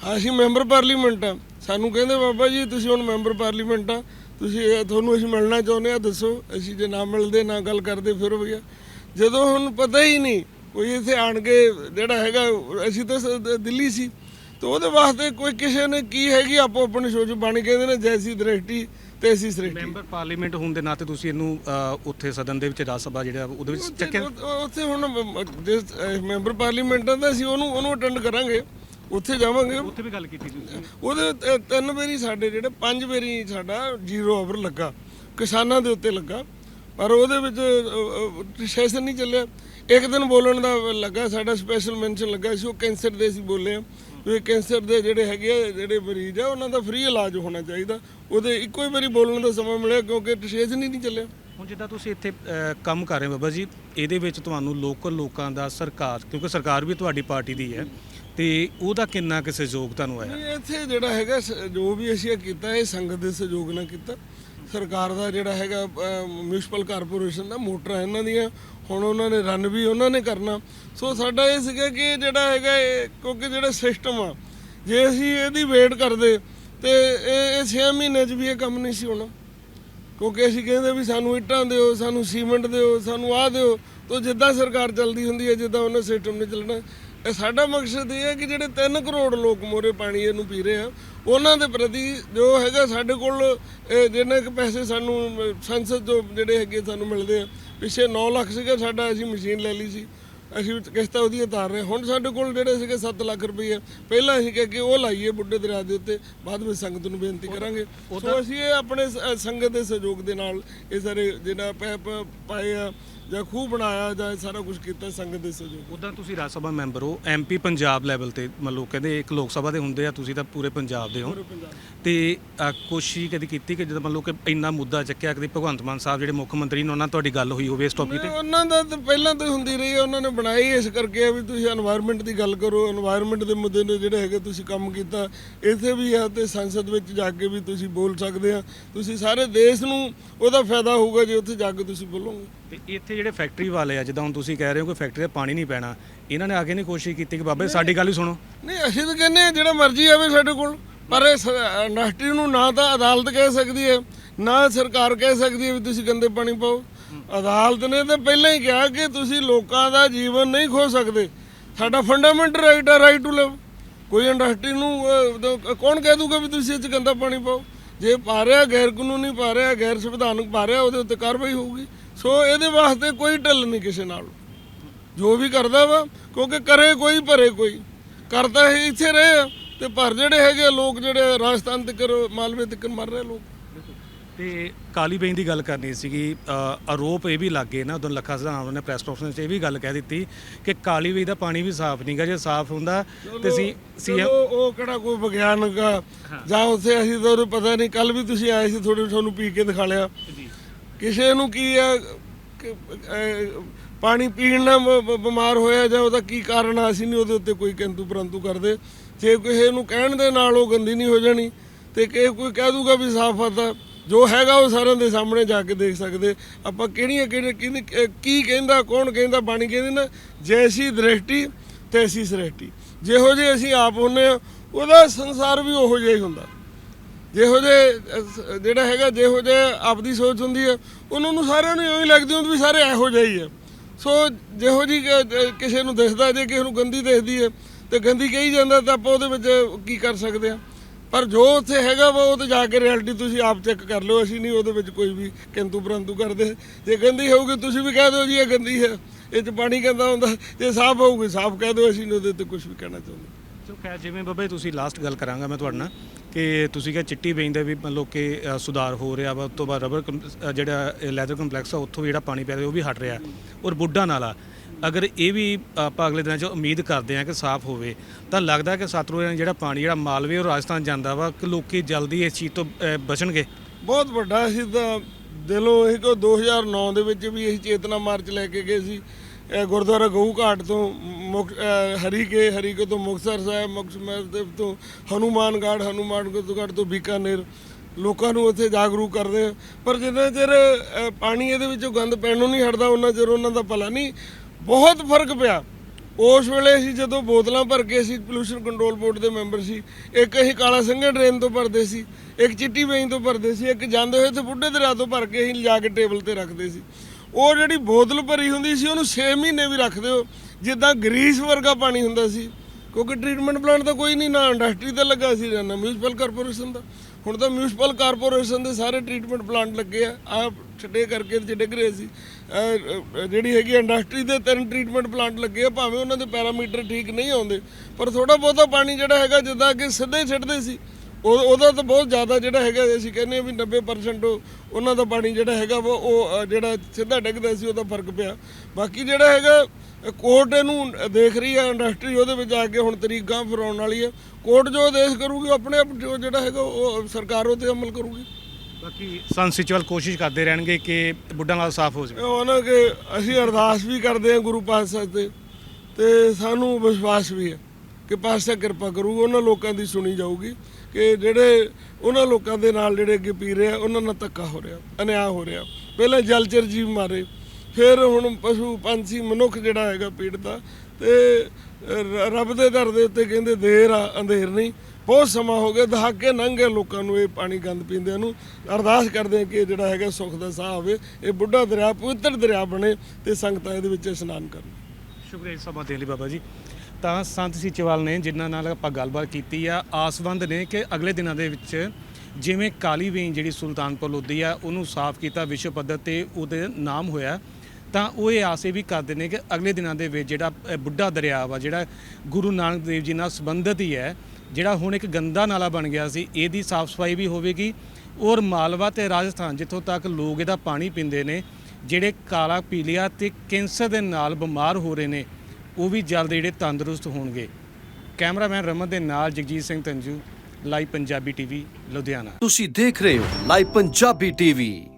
ਹਾਂ, ਅਸੀਂ ਮੈਂਬਰ ਪਾਰਲੀਮੈਂਟ ਆ। ਸਾਨੂੰ ਕਹਿੰਦੇ ਬਾਬਾ ਜੀ ਤੁਸੀਂ ਹੁਣ ਮੈਂਬਰ ਪਾਰਲੀਮੈਂਟ ਆ। ਤੁਸੀਂ ਤੁਹਾਨੂੰ ਅਸੀਂ ਮਿਲਣਾ ਚਾਹੁੰਦੇ ਆ ਦੱਸੋ। ਅਸੀਂ ਜੇ ਨਾ ਮਿਲਦੇ ਨਾ ਗੱਲ ਕਰਦੇ ਫਿਰ ਹੋ ਗਿਆ। ਜਦੋਂ ਹੁਣ ਪਤਾ ਹੀ ਨਹੀਂ ਕੋਈ ਇੱਥੇ ਆਣ ਕੇ ਜਿਹੜਾ ਹੈਗਾ ਅਸੀਂ ਤਾਂ ਦਿੱਲੀ ਸੀ। ਤੇ ਉਹਦੇ ਵਾਸਤੇ ਕੋਈ ਕਿਸੇ ਨੇ ਕੀ ਹੈਗੀ ਆਪੋ ਆਪਣੀ ਸੋਚ ਬਾਣੀ ਕਹਿੰਦੇ ਨੇ ਜੈਸੀ ਦ੍ਰਿਸ਼ਟੀ ਤੈਸੀ ਸ੍ਰਿਸ਼ਟੀ ਮੈਂਬਰ ਪਾਰਲੀਮੈਂਟ ਹੋਣ ਦੇ ਨਾਤੇ ਤੁਸੀਂ ਇਹਨੂੰ ਅ, ਉੱਥੇ ਸਦਨ ਦੇ ਵਿੱਚ ਰਾਜ ਸਭਾ ਜਿਹੜਾ ਉਹਦੇ ਵਿੱਚ ਚੱਕਿਆ? ਉੱਥੇ- ਉੱਥੇ ਹੁਣ ਮੈਂਬਰ ਪਾਰਲੀਮੈਂਟ ਦਾ ਅਸੀਂ ਉਹਨੂੰ ਉਹਨੂੰ ਅਟੈਂਡ ਕਰਾਂਗੇ। ਉੱਥੇ ਜਾਵਾਂਗੇ। ਉੱਥੇ ਵੀ ਗੱਲ ਕੀਤੀ ਤੁਸੀਂ? ਉਹਦੇ ਤੇ ਤਿੰਨ ਵਾਰੀ ਸਾਡੇ ਜਿਹੜੇ ਪੰਜ ਵਾਰੀ ਸਾਡਾ ਜ਼ੀਰੋ ਆਵਰ ਲੱਗਾ। ਕਿਸਾਨਾਂ ਦੇ ਉੱਤੇ ਲੱਗਾ। ਪਰ ਉਹਦੇ ਵਿੱਚ ਸੈਸ਼ਨ ਨਹੀਂ ਚੱਲਿਆ। ਇੱਕ ਦਿਨ ਬੋਲਣ ਦਾ ਲੱਗਾ ਸਾਡਾ ਸਪੈਸ਼ਲ ਮੈਂਸ਼ਨ ਲੱਗਾ ਸੀ ਉਹ ਕੈਂਸਰ ਦੇ ਸੀ ਬੋਲੇ ਆ। ਵੀ ਕੈਂਸਰ ਦੇ ਜਿਹੜੇ ਹੈਗੇ ਆ ਜਿਹੜੇ ਮਰੀਜ਼ ਆ ਉਹਨਾਂ ਦਾ ਫ੍ਰੀ ਇਲਾਜ ਹੋਣਾ ਚਾਹੀਦਾ। ਉਹਦੇ ਇੱਕੋ ਹੀ ਵਾਰੀ ਬੋਲਣ ਦਾ ਸਮਾਂ ਮਿਲਿਆ ਕਿਉਂਕਿ ਸੈਸ਼ਨ ਹੀ ਨਹੀਂ ਚੱਲਿਆ। ਹੁਣ ਜਿੱਦਾਂ ਤੁਸੀਂ ਇੱਥੇ ਕੰਮ ਕਰ ਰਹੇ ਹੋ ਬਾਬਾ ਜੀ ਇਹਦੇ ਵਿੱਚ ਤੁਹਾਨੂੰ ਲੋਕਲ ਲੋਕਾਂ ਦਾ ਸਰਕਾਰ ਕਿਉਂਕਿ ਸਰਕਾਰ ਵੀ ਤੁਹਾਡੀ ਪਾਰਟੀ ਦੀ ਹੈ ਤੇ ਉਹਦਾ ਕਿੰਨਾ ਕੁ ਸਹਿਯੋਗ ਤੁਹਾਨੂੰ ਆਇਆ? ਇੱਥੇ ਜਿਹੜਾ ਹੈਗਾ ਜੋ ਵੀ ਅਸੀਂ ਇਹ ਕੀਤਾ ਇਹ ਸੰਗਤ ਦੇ ਸਹਿਯੋਗ ਨਾਲ ਕੀਤਾ। ਸਰਕਾਰ ਦਾ ਜਿਹੜਾ ਹੈਗਾ ਮਿਊਨਿਸਪਲ ਕਾਰਪੋਰੇਸ਼ਨ ਦਾ ਮੋਟਰਾਂ ਇਹਨਾਂ ਦੀਆਂ ਹੁਣ ਉਹਨਾਂ ਨੇ ਰਨ ਵੀ ਉਹਨਾਂ ਨੇ ਕਰਨਾ। ਸੋ ਸਾਡਾ ਇਹ ਸੀਗਾ ਕਿ ਜਿਹੜਾ ਹੈਗਾ ਇਹ, ਕਿਉਂਕਿ ਜਿਹੜਾ ਸਿਸਟਮ ਆ, ਜੇ ਅਸੀਂ ਇਹਦੀ ਵੇਟ ਕਰਦੇ, ਤੇ ਇਹ 6 ਮਹੀਨੇ 'ਚ ਵੀ ਇਹ ਕੰਮ ਨਹੀਂ ਸੀ ਹੋਣਾ। ਕਿਉਂਕਿ ਅਸੀਂ ਕਹਿੰਦੇ ਵੀ ਸਾਨੂੰ ਇੱਟਾਂ ਦਿਓ, ਸਾਨੂੰ ਸੀਮੈਂਟ ਦਿਓ, ਸਾਨੂੰ ਆਹ ਦਿਓ, ਤੋ ਜਿੱਦਾਂ ਸਰਕਾਰ ਚੱਲਦੀ ਹੁੰਦੀ ਹੈ ਜਿੱਦਾਂ ਉਹਨਾਂ ਸਿਸਟਮ ਨੇ ਚੱਲਣਾ। ਇਹ ਸਾਡਾ ਮਕਸਦ ਇਹ ਹੈ ਕਿ ਜਿਹੜੇ 3 ਕਰੋੜ ਲੋਕ ਮੋਰੇ ਪਾਣੀ ਇਹਨੂੰ ਪੀ ਰਹੇ ਆ, ਉਹਨਾਂ ਦੇ ਪ੍ਰਤੀ ਜੋ ਹੈਗਾ ਸਾਡੇ ਕੋਲ ਜਿੰਨੇ ਕੁ ਪੈਸੇ ਸਾਨੂੰ ਸੰਸਦ ਤੋਂ ਜਿਹੜੇ ਹੈਗੇ ਸਾਨੂੰ ਮਿਲਦੇ ਆ ਪਿੱਛੇ 9 ਲੱਖ ਸੀਗਾ ਸਾਡਾ ਅਸੀਂ ਮਸ਼ੀਨ ਲੈ ਲਈ ਸੀ। ਅਸੀਂ ਕਿਸ਼ਤਾਂ ਉਹਦੀ ਉਤਾਰ ਰਹੇ ਹੁਣ ਸਾਡੇ ਕੋਲ ਜਿਹੜੇ ਸੀਗੇ 7 ਲੱਖ ਰੁਪਏ ਪਹਿਲਾਂ ਅਸੀਂ ਕਿਹਾ ਕਿ ਉਹ ਲਾਈਏ ਬੁੱਢੇ ਦਰਿਆ ਦੇ ਉੱਤੇ ਬਾਅਦ ਵਿੱਚ ਸੰਗਤ ਨੂੰ ਬੇਨਤੀ ਕਰਾਂਗੇ। ਸੋ ਅਸੀਂ ਇਹ ਆਪਣੇ ਸੰਗਤ ਦੇ ਸਹਿਯੋਗ ਦੇ ਨਾਲ ਇਹ ਸਾਰੇ ਜਿਹੜਾ ਪੈਪ ਪਾਏ ਆ ਜਾਂ ਖੂਹ ਬਣਾਇਆ ਜਾਂ ਸਾਰਾ ਕੁਝ ਕੀਤਾ ਸੰਗਤ ਦੇ ਸਹਿਯੋਗ ਉਦਾਂ ਤੁਸੀਂ ਰਾਜ ਸਭਾ ਮੈਂਬਰ ਹੋ ਐਮਪੀ ਪੰਜਾਬ ਲੈਵਲ ਤੇ ਮਤਲਬ ਕਹਿੰਦੇ ਇੱਕ ਲੋਕ ਸਭਾ ਦੇ ਹੁੰਦੇ ਆ ਤੁਸੀਂ ਤਾਂ ਪੂਰੇ ਪੰਜਾਬ ਦੇ ਹੋ। ਪੂਰੇ ਤੇ ਕੋਸ਼ਿਸ਼ ਕਦੀ ਕੀਤੀ ਕਿ ਜਦੋਂ ਮਤਲਬ ਕਿ ਇੰਨਾ ਮੁੱਦਾ ਚੱਕਿਆ ਕਦੀ ਭਗਵੰਤ ਮਾਨ ਸਾਹਿਬ ਜਿਹੜੇ ਮੁੱਖ ਮੰਤਰੀ ਨੇ ਉਹਨਾਂ ਨਾਲ ਤੁਹਾਡੀ ਗੱਲ ਹੋਈ ਹੋਵੇ ਇਸ ਟੌਪਿਕ ਤੇ? ਉਹਨਾਂ ਦਾ ਤਾਂ ਪਹਿਲਾਂ ਤੋਂ ਹੀ ਹੁੰਦੀ ਰਹੀ ਹੈ ਉਹਨਾਂ ਨੇ ਬਣਾਈ ਇਸ ਕਰਕੇ ਆ ਵੀ ਤੁਸੀਂ এনवायरमेंट ਦੀ ਗੱਲ ਕਰੋ এনवायरमेंट ਦੇ ਮੁੱਦੇ ਨੇ ਜਿਹੜੇ ਹੈਗੇ ਤੁਸੀਂ ਕੰਮ ਕੀਤਾ ਇੱਥੇ ਵੀ ਆ ਤੇ ਸੰਸਦ ਵਿੱਚ ਜਾ ਕੇ ਵੀ ਤੁਸੀਂ ਬੋਲ ਸਕਦੇ ਆ। ਤੁਸੀਂ ਸਾਰੇ ਦੇਸ਼ ਨੂੰ ਉਹਦਾ ਫਾਇਦਾ ਹੋਊਗਾ ਜੇ ਉੱਥੇ ਜਾ ਕੇ ਤੁਸੀਂ ਬੋਲੋਗੇ। ਤੇ ਇੱਥੇ ਜਿਹੜੇ ਫੈਕਟਰੀ ਵਾਲੇ ਆ ਜਿੱਦਾਂ ਹੁਣ ਤੁਸੀਂ ਕਹਿ ਰਹੇ ਹੋ ਕਿ ਫੈਕਟਰੀ ਦਾ ਪਾਣੀ ਨਹੀਂ ਪੈਣਾ ਇਹਨਾਂ ਨੇ ਆ ਕੇ ਨਹੀਂ ਕੋਸ਼ਿਸ਼ ਕੀਤੀ ਕਿ ਬਾਬਾ ਸਾਡੀ ਗੱਲ ਹੀ ਸੁਣੋ। ਨਹੀਂ ਅਸੀਂ ਤਾਂ ਕਹਿੰਦੇ ਆ ਜਿਹੜਾ ਮਰਜ਼ੀ ਆਵੇ ਸਾਡੇ ਕੋਲ ਪਰ ਇਸ ਇੰਡਸਟਰੀ ਨੂੰ ਨਾ ਤਾਂ ਅਦਾਲਤ ਕਹਿ ਸਕਦੀ ਹੈ ਨਾ ਸਰਕਾਰ ਕਹਿ ਸਕਦੀ ਹੈ ਵੀ ਤੁਸੀਂ ਗੰਦੇ ਪਾਣੀ ਪਾਓ। ਅਦਾਲਤ ਨੇ ਤਾਂ ਪਹਿਲਾਂ ਹੀ ਕਿਹਾ ਕਿ ਤੁਸੀਂ ਲੋਕਾਂ ਦਾ ਜੀਵਨ ਨਹੀਂ ਖੋ ਸਕਦੇ। ਸਾਡਾ ਫੰਡਾਮੈਂਟਲ ਰਾਈਟ ਹੈ ਰਾਈਟ ਟੂ ਲਿਵ ਕੋਈ ਇੰਡਸਟਰੀ ਨੂੰ ਕੌਣ ਕਹਿ ਦੂਗਾ ਵੀ ਤੁਸੀਂ ਇਹ 'ਚ ਗੰਦਾ ਪਾਣੀ ਪਾਓ? ਜੇ ਪਾ ਰਿਹਾ ਗੈਰ ਕਾਨੂੰਨੀ ਪਾ ਰਿਹਾ ਗੈਰ ਸੰਵਿਧਾਨਕ ਪਾ ਰਿਹਾ ਉਹਦੇ ਉੱਤੇ ਕਾਰਵਾਈ ਹੋਊਗੀ। ਸੋ ਇਹਦੇ ਵਾਸਤੇ ਕੋਈ ਢਿੱਲ ਨਹੀਂ ਕਿਸੇ ਨਾਲ। ਜੋ ਵੀ ਕਰਦਾ ਵਾ ਕਿਉਂਕਿ ਕਰੇ ਕੋਈ ਭਰੇ ਕੋਈ। ਕਰਦਾ ਹੈ ਇੱਥੇ ਰਹੇ ਆ ਤੇ ਪਰ ਜਿਹੜੇ ਹੈਗੇ ਲੋਕ ਜਿਹੜੇ ਰਾਜਸਥਾਨ ਤੱਕ ਮਾਲਵੇ ਤੱਕ ਮਰ ਰਹੇ ਲੋਕ। ਤੇ ਕਾਲੀ ਬੇਨ ਦੀ ਗੱਲ ਕਰਨੀ ਸੀਗੀ ਆਰੋਪ ਇਹ ਵੀ ਲੱਗੇ ਨਾ ਉਦੋਂ ਲੱਖਾ ਸਿਧਾਣਾ ਨੇ ਪ੍ਰੈਸ ਕਾਨਫਰੰਸ 'ਚ ਇਹ ਵੀ ਗੱਲ ਕਹਿ ਦਿੱਤੀ ਕਿ ਕਾਲੀ ਬੇਨ ਦਾ ਪਾਣੀ ਵੀ ਸਾਫ਼ ਨਹੀਂਗਾ ਜੇ ਸਾਫ਼ ਹੁੰਦਾ ਤੇ ਅਸੀਂ ਸੀਐਮ ਉਹ ਕਿਹੜਾ ਕੋਈ ਵਿਗਿਆਨਕ ਜਾਂ ਉੱਥੇ ਅਸੀਂ ਤਾਂ ਉਹਨੂੰ ਪਤਾ ਨਹੀਂ ਕੱਲ ਵੀ ਤੁਸੀਂ ਆਏ ਸੀ ਥੋੜੇ ਤੁਹਾਨੂੰ ਪੀ ਕੇ ਦਿਖਾ ਲਿਆ। ਕਿਸੇ ਨੂੰ ਕੀ ਆ ਪਾਣੀ ਪੀਣ ਨਾਲ ਬ- ਬਿਮਾਰ ਹੋਇਆ ਜਾਂ ਉਹਦਾ ਕੀ ਕਾਰਨ ਆ, ਅਸੀਂ ਨਹੀਂ ਉਹਦੇ ਉੱਤੇ ਕੋਈ ਕਿੰਤੂ ਪਰੰਤੂ ਕਰਦੇ। ਜੇ ਕਿਸੇ ਨੂੰ ਕਹਿਣ ਦੇ ਨਾਲ ਉਹ ਗੰਦੀ ਨਹੀਂ ਹੋ ਜਾਣੀ, ਤੇ ਕਿ ਕੋਈ ਕਹਿ ਦੂਗਾ ਵੀ ਸਾਫ਼ ਆਦਾ ਜੋ ਹੈਗਾ ਉਹ ਸਾਰਿਆਂ ਦੇ ਸਾਹਮਣੇ ਜਾ ਕੇ ਦੇਖ ਸਕਦੇ। ਆਪਾਂ ਕਿਹੜੀਆਂ ਕਿਹੜੀਆਂ ਕਿਹਦੀ- ਕੀ ਕਹਿੰਦਾ, ਕੌਣ ਕਹਿੰਦਾ, ਬਾਣੀ ਕਹਿੰਦੀ ਨਾ, ਜੈਸੀ ਦ੍ਰਿਸ਼ਟੀ, ਤੈਸੀ ਸ੍ਰਿਸ਼ਟੀ। ਜਿਹੋ ਜਿਹੇ ਅਸੀਂ ਆਪ ਹੁੰਨੇ ਆ, ਉਹਦਾ ਸੰਸਾਰ ਵੀ ਉਹੋ ਜਿਹਾ ਹੀ ਹੁੰਦਾ। ਜਿਹੋ ਜਿਹੇ ਜਿਹੜਾ ਹੈਗਾ, ਜਿਹੋ ਜਿਹੇ ਆਪਦੀ ਸੋਚ ਹੁੰਦੀ ਹੈ, ਉਹਨਾਂ ਨੂੰ ਸਾਰਿਆਂ ਨੂੰ ਇਉਂ ਹੀ ਲੱਗਦੀ ਹੁੰਦੀ ਵੀ ਸਾਰੇ ਇਹੋ ਜਿਹੇ ਹੀ ਹੈ ਸੋ ਜਿਹੋ ਜੀ ਕਿਸੇ ਨੂੰ ਦਿਖਦਾ ਜੇ ਕਿਸੇ ਨੂੰ ਗੰਦੀ ਦਿਖਦੀ ਹੈ, ਤੇ ਗੰਦੀ ਕਹੀ ਜਾਂਦਾ, ਤਾਂ ਆਪਾਂ ਉਹਦੇ ਵਿੱਚ ਕੀ ਕਰ ਸਕਦੇ ਆ ਪਰ ਜੋ ਉੱਥੇ ਹੈਗਾ ਵਾ, ਉਹ ਤੇ ਜਾ ਕੇ ਰਿਐਲਿਟੀ ਤੁਸੀਂ ਆਪ ਚੈੱਕ ਕਰ ਲਿਓ, ਅਸੀਂ ਨਹੀਂ ਉਹਦੇ ਵਿੱਚ ਕੋਈ ਵੀ ਕਿੰਤੂ ਪਰੰਤੂ ਕਰਦੇ। ਜੇ ਗੰਦੀ ਹੋਊਗੀ, ਤੁਸੀਂ ਵੀ ਕਹਿ ਦਿਓ ਜੀ, ਇਹ ਗੰਦੀ ਹੈ, ਇਹ ਚ ਪਾਣੀ ਗੰਦਾ ਹੁੰਦਾ, ਜੇ ਸਾਫ਼ ਹੋਊਗੀ, ਸਾਫ਼ ਕਹਿ ਦਿਓ, ਅਸੀਂ ਨਹੀਂ ਉਹਦੇ ਤੇ ਕੁਝ ਵੀ ਕਹਿਣਾ ਚਾਹੁੰਦੇ। ਸੋ ਖੈਰ? ਜਿਵੇਂ ਬਾਬਾ ਜੀ ਤੁਸੀਂ ਲਾਸਟ ਗੱਲ ਕਰਾਂਗਾ ਮੈਂ ਤੁਹਾਡੇ ਨਾਲ ਕਿ ਤੁਸੀਂ ਕਿਹਾ ਚਿੱਟੀ ਵੇਈਂ ਵੀ ਮਤਲਬ ਕਿ ਅ, ਸੁਧਾਰ ਹੋ ਰਿਹਾ ਵਾ ਉਸ ਤੋਂ ਬਾਅਦ ਰਬਰ ਕੰਪ- ਅ, ਜਿਹੜਾ ਲੈਦਰ ਕੰਪਲੈਕਸ ਆ ਉੱਥੋਂ ਵੀ ਜਿਹੜਾ ਪਾਣੀ ਪੈ ਰਿਹਾ ਉਹ ਵੀ ਹਟ ਰਿਹਾ। ਔਰ ਬੁੱਢਾ ਨਾਲਾ ਅਗਰ ਇਹ ਵੀ ਆਪਾਂ ਅਗਲੇ ਦਿਨਾਂ 'ਚ ਉਮੀਦ ਕਰਦੇ ਹਾਂ ਕਿ ਸਾਫ਼ ਹੋਵੇ ਤਾਂ ਲੱਗਦਾ ਕਿ ਸਤਲੁਜ ਦਾ ਜਿਹੜਾ ਪਾਣੀ ਜਿਹੜਾ ਮਾਲਵੇ ਔਰ ਰਾਜਸਥਾਨ ਜਾਂਦਾ ਵਾ ਕਿ ਲੋਕੀ ਜਲਦੀ ਇਸ ਚੀਜ਼ ਤੋਂ ਅ, ਬਚਣਗੇ? ਬਹੁਤ ਵੱਡਾ ਅਸੀਂ ਤਾਂ ਦਿਲੋਂ ਇਹ ਕੋ 2009 ਦੇ ਵਿੱਚ ਵੀ ਅਸੀਂ ਚੇਤਨਾ ਮਾਰਚ ਲੈ ਕੇ ਗਏ ਸੀ। ਗੁਰਦੁਆਰਾ ਗਊ ਘਾਟ ਤੋਂ ਮੁਕ ਅਹ ਹਰੀਕੇ ਹਰੀਕੇ ਤੋਂ ਮੁਕਤਸਰ ਸਾਹਿਬ, ਮੁਕਤਸਰ ਦੇ ਤੋਂ ਹਨੂਮਾਨਗੜ੍ਹ ਹਨੂਮਾਨਗੜ੍ਹ ਤੋਂ ਬੀਕਾਨੇਰ। ਲੋਕਾਂ ਨੂੰ ਉੱਥੇ ਜਾਗਰੂਕ ਕਰਦੇ ਆ। ਪਰ ਜਿੰਨਾ ਚਿਰ ਪਾਣੀ ਇਹਦੇ ਵਿੱਚੋਂ ਗੰਦ ਪੈਣੋਂ ਨਹੀਂ ਹਟਦਾ ਉਹਨਾਂ ਚਿਰ ਉਹਨਾਂ ਦਾ ਭਲਾ ਨਹੀਂ। ਬਹੁਤ ਫ਼ਰਕ ਪਿਆ। ਉਸ ਵੇਲੇ ਅਸੀਂ ਜਦੋਂ ਬੋਤਲਾਂ ਭਰ ਕੇ ਅਸੀਂ ਪੋਲੂਸ਼ਨ ਕੰਟਰੋਲ ਬੋਰਡ ਦੇ ਮੈਂਬਰ ਸੀ, ਇੱਕ ਅਸੀਂ ਕਾਲਾ ਸਿੰਘਾ ਡਰੇਨ ਤੋਂ ਭਰਦੇ ਸੀ, ਇੱਕ ਚਿੱਟੀ ਵੇਈ ਤੋਂ ਭਰਦੇ ਸੀ, ਇੱਕ ਜਾਂਦੇ ਹੋਏ ਤੇ ਬੁੱਢੇ ਦਰਿਆ ਤੋਂ ਭਰ ਕੇ ਅਸੀਂ ਲਿਜਾ ਕੇ ਟੇਬਲ ਤੇ ਰੱਖਦੇ ਸੀ। ਉਹ ਜਿਹੜੀ ਬੋਤਲ ਭਰੀ ਹੁੰਦੀ ਸੀ, ਉਹਨੂੰ 6 ਮਹੀਨੇ ਵੀ ਰੱਖਦੇ ਹੋ ਜਿੱਦਾਂ ਗਰੀਸ ਵਰਗਾ ਪਾਣੀ ਹੁੰਦਾ ਸੀ। ਕਿਉਂਕਿ ਟ੍ਰੀਟਮੈਂਟ ਪਲਾਂਟ ਤਾਂ ਕੋਈ ਨਹੀਂ, ਨਾ ਇੰਡਸਟਰੀ ਤੇ ਲੱਗਾ ਸੀ, ਨਾ ਮਿਊਨਿਸਪਲ ਕਾਰਪੋਰੇਸ਼ਨ ਦਾ। ਹੁਣ ਤਾਂ ਮਿਊਨਿਸਪਲ ਕਾਰਪੋਰੇਸ਼ਨ ਦੇ ਸਾਰੇ ਟ੍ਰੀਟਮੈਂਟ ਪਲਾਂਟ ਲੱਗੇ ਆ। ਆ ਛੱਡੇ ਕਰਕੇ ਤੇ ਡਿੱਗ ਰਹੇ ਸੀ। ਜਿਹੜੀ ਹੈਗੀ ਇੰਡਸਟਰੀ ਦੇ ਤਿੰਨ ਟ੍ਰੀਟਮੈਂਟ ਪਲਾਂਟ ਲੱਗੇ ਆ, ਭਾਵੇਂ ਉਹਨਾਂ ਦੇ ਪੈਰਾਮੀਟਰ ਠੀਕ ਨਹੀਂ ਆਉਂਦੇ। ਪਰ ਥੋੜਾ ਬਹੁਤਾ ਪਾਣੀ ਜਿਹੜਾ ਹੈਗਾ, ਜਿੱਦਾਂ ਕਿ ਸਿੱਧੇ ਛੱਡਦੇ ਸੀ ਉਹ ਉਹਦਾ ਤਾਂ ਬਹੁਤ ਜ਼ਿਆਦਾ ਜਿਹੜਾ ਹੈਗਾ ਅਸੀਂ ਕਹਿੰਦੇ ਆ ਵੀ 90% ਉਹ- ਉਹਨਾਂ ਦਾ ਪਾਣੀ ਜਿਹੜਾ ਹੈਗਾ ਉਹ ਜਿਹੜਾ ਸਿੱਧਾ ਡਿੱਗਦਾ ਸੀ ਉਹਦਾ ਫ਼ਰਕ ਪਿਆ। ਬਾਕੀ ਜਿਹੜਾ ਹੈਗਾ ਕੋਰਟ ਇਹਨੂੰ ਦੇਖ ਰਹੀ ਹੈ ਇੰਡਸਟਰੀ ਉਹਦੇ ਵਿੱਚ ਆ ਕੇ ਹੁਣ ਤਰੀਕਾਂ ਫਰਾਉਣ ਵਾਲੀ ਹੈ ਕੋਰਟ ਜੋ ਆਦੇਸ਼ ਕਰੂਗੀ ਆਪਣੇ ਆਪ ਜੋ ਜਿਹੜਾ ਹੈਗਾ ਉਹ ਸਰਕਾਰ ਉਹ ਤੇ ਅਮਲ ਕਰੂਗੀ। ਬਾਕੀ ਸੰਸਿਚੁਅਲ ਕੋਸ਼ਿਸ਼ ਕਰਦੇ ਰਹਿਣਗੇ ਕਿ ਬੁੱਢਾ ਨਾਲ ਸਾਫ਼ ਹੋ ਜਾਵੇ। ਨਾ ਕਿ ਅਸੀਂ ਅਰਦਾਸ ਵੀ ਕਰਦੇ ਹਾਂ ਗੁਰੂ ਪਾਤਸ਼ਾਹ ਤੇ ਤੇ ਸਾਨੂੰ ਵਿਸ਼ਵਾਸ ਵੀ ਹੈ। ਕਿ ਪਾਤਸ਼ਾਹ ਕਿਰਪਾ ਕਰੂ, ਉਹਨਾਂ ਲੋਕਾਂ ਦੀ ਸੁਣੀ ਜਾਊਗੀ ਕਿ ਜਿਹੜੇ ਉਹਨਾਂ ਲੋਕਾਂ ਦੇ ਨਾਲ ਜਿਹੜੇ ਅੱਗੇ ਪੀ ਰਹੇ ਆ ਉਹਨਾਂ ਨਾਲ ਧੱਕਾ ਹੋ ਰਿਹਾ, ਅਨਿਆਂ ਹੋ ਰਿਹਾ। ਪਹਿਲਾਂ ਜਲਚਰ ਜੀਵ ਮਾਰੇ, ਫਿਰ ਹੁਣ ਪਸ਼ੂ, ਪੰਛੀ, ਮਨੁੱਖ ਜਿਹੜਾ ਹੈਗਾ ਪੀੜਤਾ ਤੇ ਰ- ਰੱਬ ਦੇ ਦਰ ਦੇ ਉੱਤੇ ਕਹਿੰਦੇ, ਦੇਰ ਆ, ਅੰਧੇਰ ਨਹੀਂ। ਬਹੁਤ ਸਮਾਂ ਹੋ ਗਿਆ, ਦਹਾਕੇ ਲੰਘ ਗਏ ਲੋਕਾਂ ਨੂੰ ਇਹ ਪਾਣੀ ਗੰਦ ਪੀਂਦਿਆਂ ਨੂੰ। ਅਰਦਾਸ ਕਰਦੇ ਕਿ ਇਹ ਜਿਹੜਾ ਹੈਗਾ ਸੁੱਖ ਦਾ ਸਾਹ ਹੋਵੇ ਇਹ ਬੁੱਢਾ ਦਰਿਆ, ਪਵਿੱਤਰ ਦਰਿਆ ਬਣੇ ਤੇ ਸੰਗਤਾਂ ਇਹਦੇ ਵਿੱਚ ਇਸ਼ਨਾਨ ਕਰਨ। ਸ਼ੁਕਰੀਆ ਸਮਾਂ ਦੇਣ ਲਈ ਬਾਬਾ ਜੀ। ਤਾਂ ਸੰਤ ਸੀਚੇਵਾਲ ਨੇ ਜਿਨ੍ਹਾਂ ਨਾਲ ਆਪਾਂ ਗੱਲਬਾਤ ਕੀਤੀ ਆ। ਆਸਵੰਦ ਨੇ ਕਿ ਅਗਲੇ ਦਿਨਾਂ ਦੇ ਵਿੱਚ ਜਿਵੇਂ ਕਾਲੀ ਵੇਈਂ ਜਿਹੜੀ ਸੁਲਤਾਨਪੁਰ ਲੋਧੀ ਆ, ਉਹਨੂੰ ਸਾਫ਼ ਕੀਤਾ ਵਿਸ਼ਵ ਪੱਧਰ ਤੇ ਉਹਦੇ ਨਾਮ ਹੋਇਆ। ਤਾਂ ਉਹ ਇਹ ਆਸੇ ਵੀ ਕਰਦੇ ਨੇ ਕਿ ਅਗਲੇ ਦਿਨਾਂ ਦੇ ਵਿੱਚ ਜਿਹੜਾ ਬੁੱਢਾ ਦਰਿਆ ਵਾ, ਜਿਹੜਾ ਗੁਰੂ ਨਾਨਕ ਦੇਵ ਜੀ ਨਾਲ ਸੰਬੰਧਿਤ ਹੀ ਹੈ, ਜਿਹੜਾ ਹੁਣ ਇੱਕ ਗੰਦਾ ਨਾਲਾ ਬਣ ਗਿਆ ਸੀ, ਇਹਦੀ ਸਾਫ਼ ਸਫ਼ਾਈ ਵੀ ਹੋਵੇਗੀ। ਔਰ ਮਾਲਵਾ ਤੇ ਰਾਜਸਥਾਨ ਜਿੱਥੋਂ ਤੱਕ ਲੋਕ ਇਹਦਾ ਪਾਣੀ ਪੀਂਦੇ ਨੇ, ਜਿਹੜੇ ਕਾਲਾ, ਪੀਲੀਆ ਤੇ ਕੈਂਸਰ ਦੇ ਨਾਲ ਬਿਮਾਰ ਹੋ ਰਹੇ ਨੇ ਉਹ ਵੀ ਜਲਦ ਜਿਹੜੇ ਤੰਦਰੁਸਤ ਹੋਣਗੇ। ਕੈਮਰਾਮੈਨ ਰਮਨ ਦੇ ਨਾਲ ਜਗਜੀਤ ਸਿੰਘ ਤੰਜੂ, ਲਾਈਵ ਪੰਜਾਬੀ ਟੀਵੀ, ਲੁਧਿਆਣਾ। ਤੁਸੀਂ ਦੇਖ ਰਹੇ ਹੋ ਲਾਈਵ ਪੰਜਾਬੀ ਟੀਵੀ।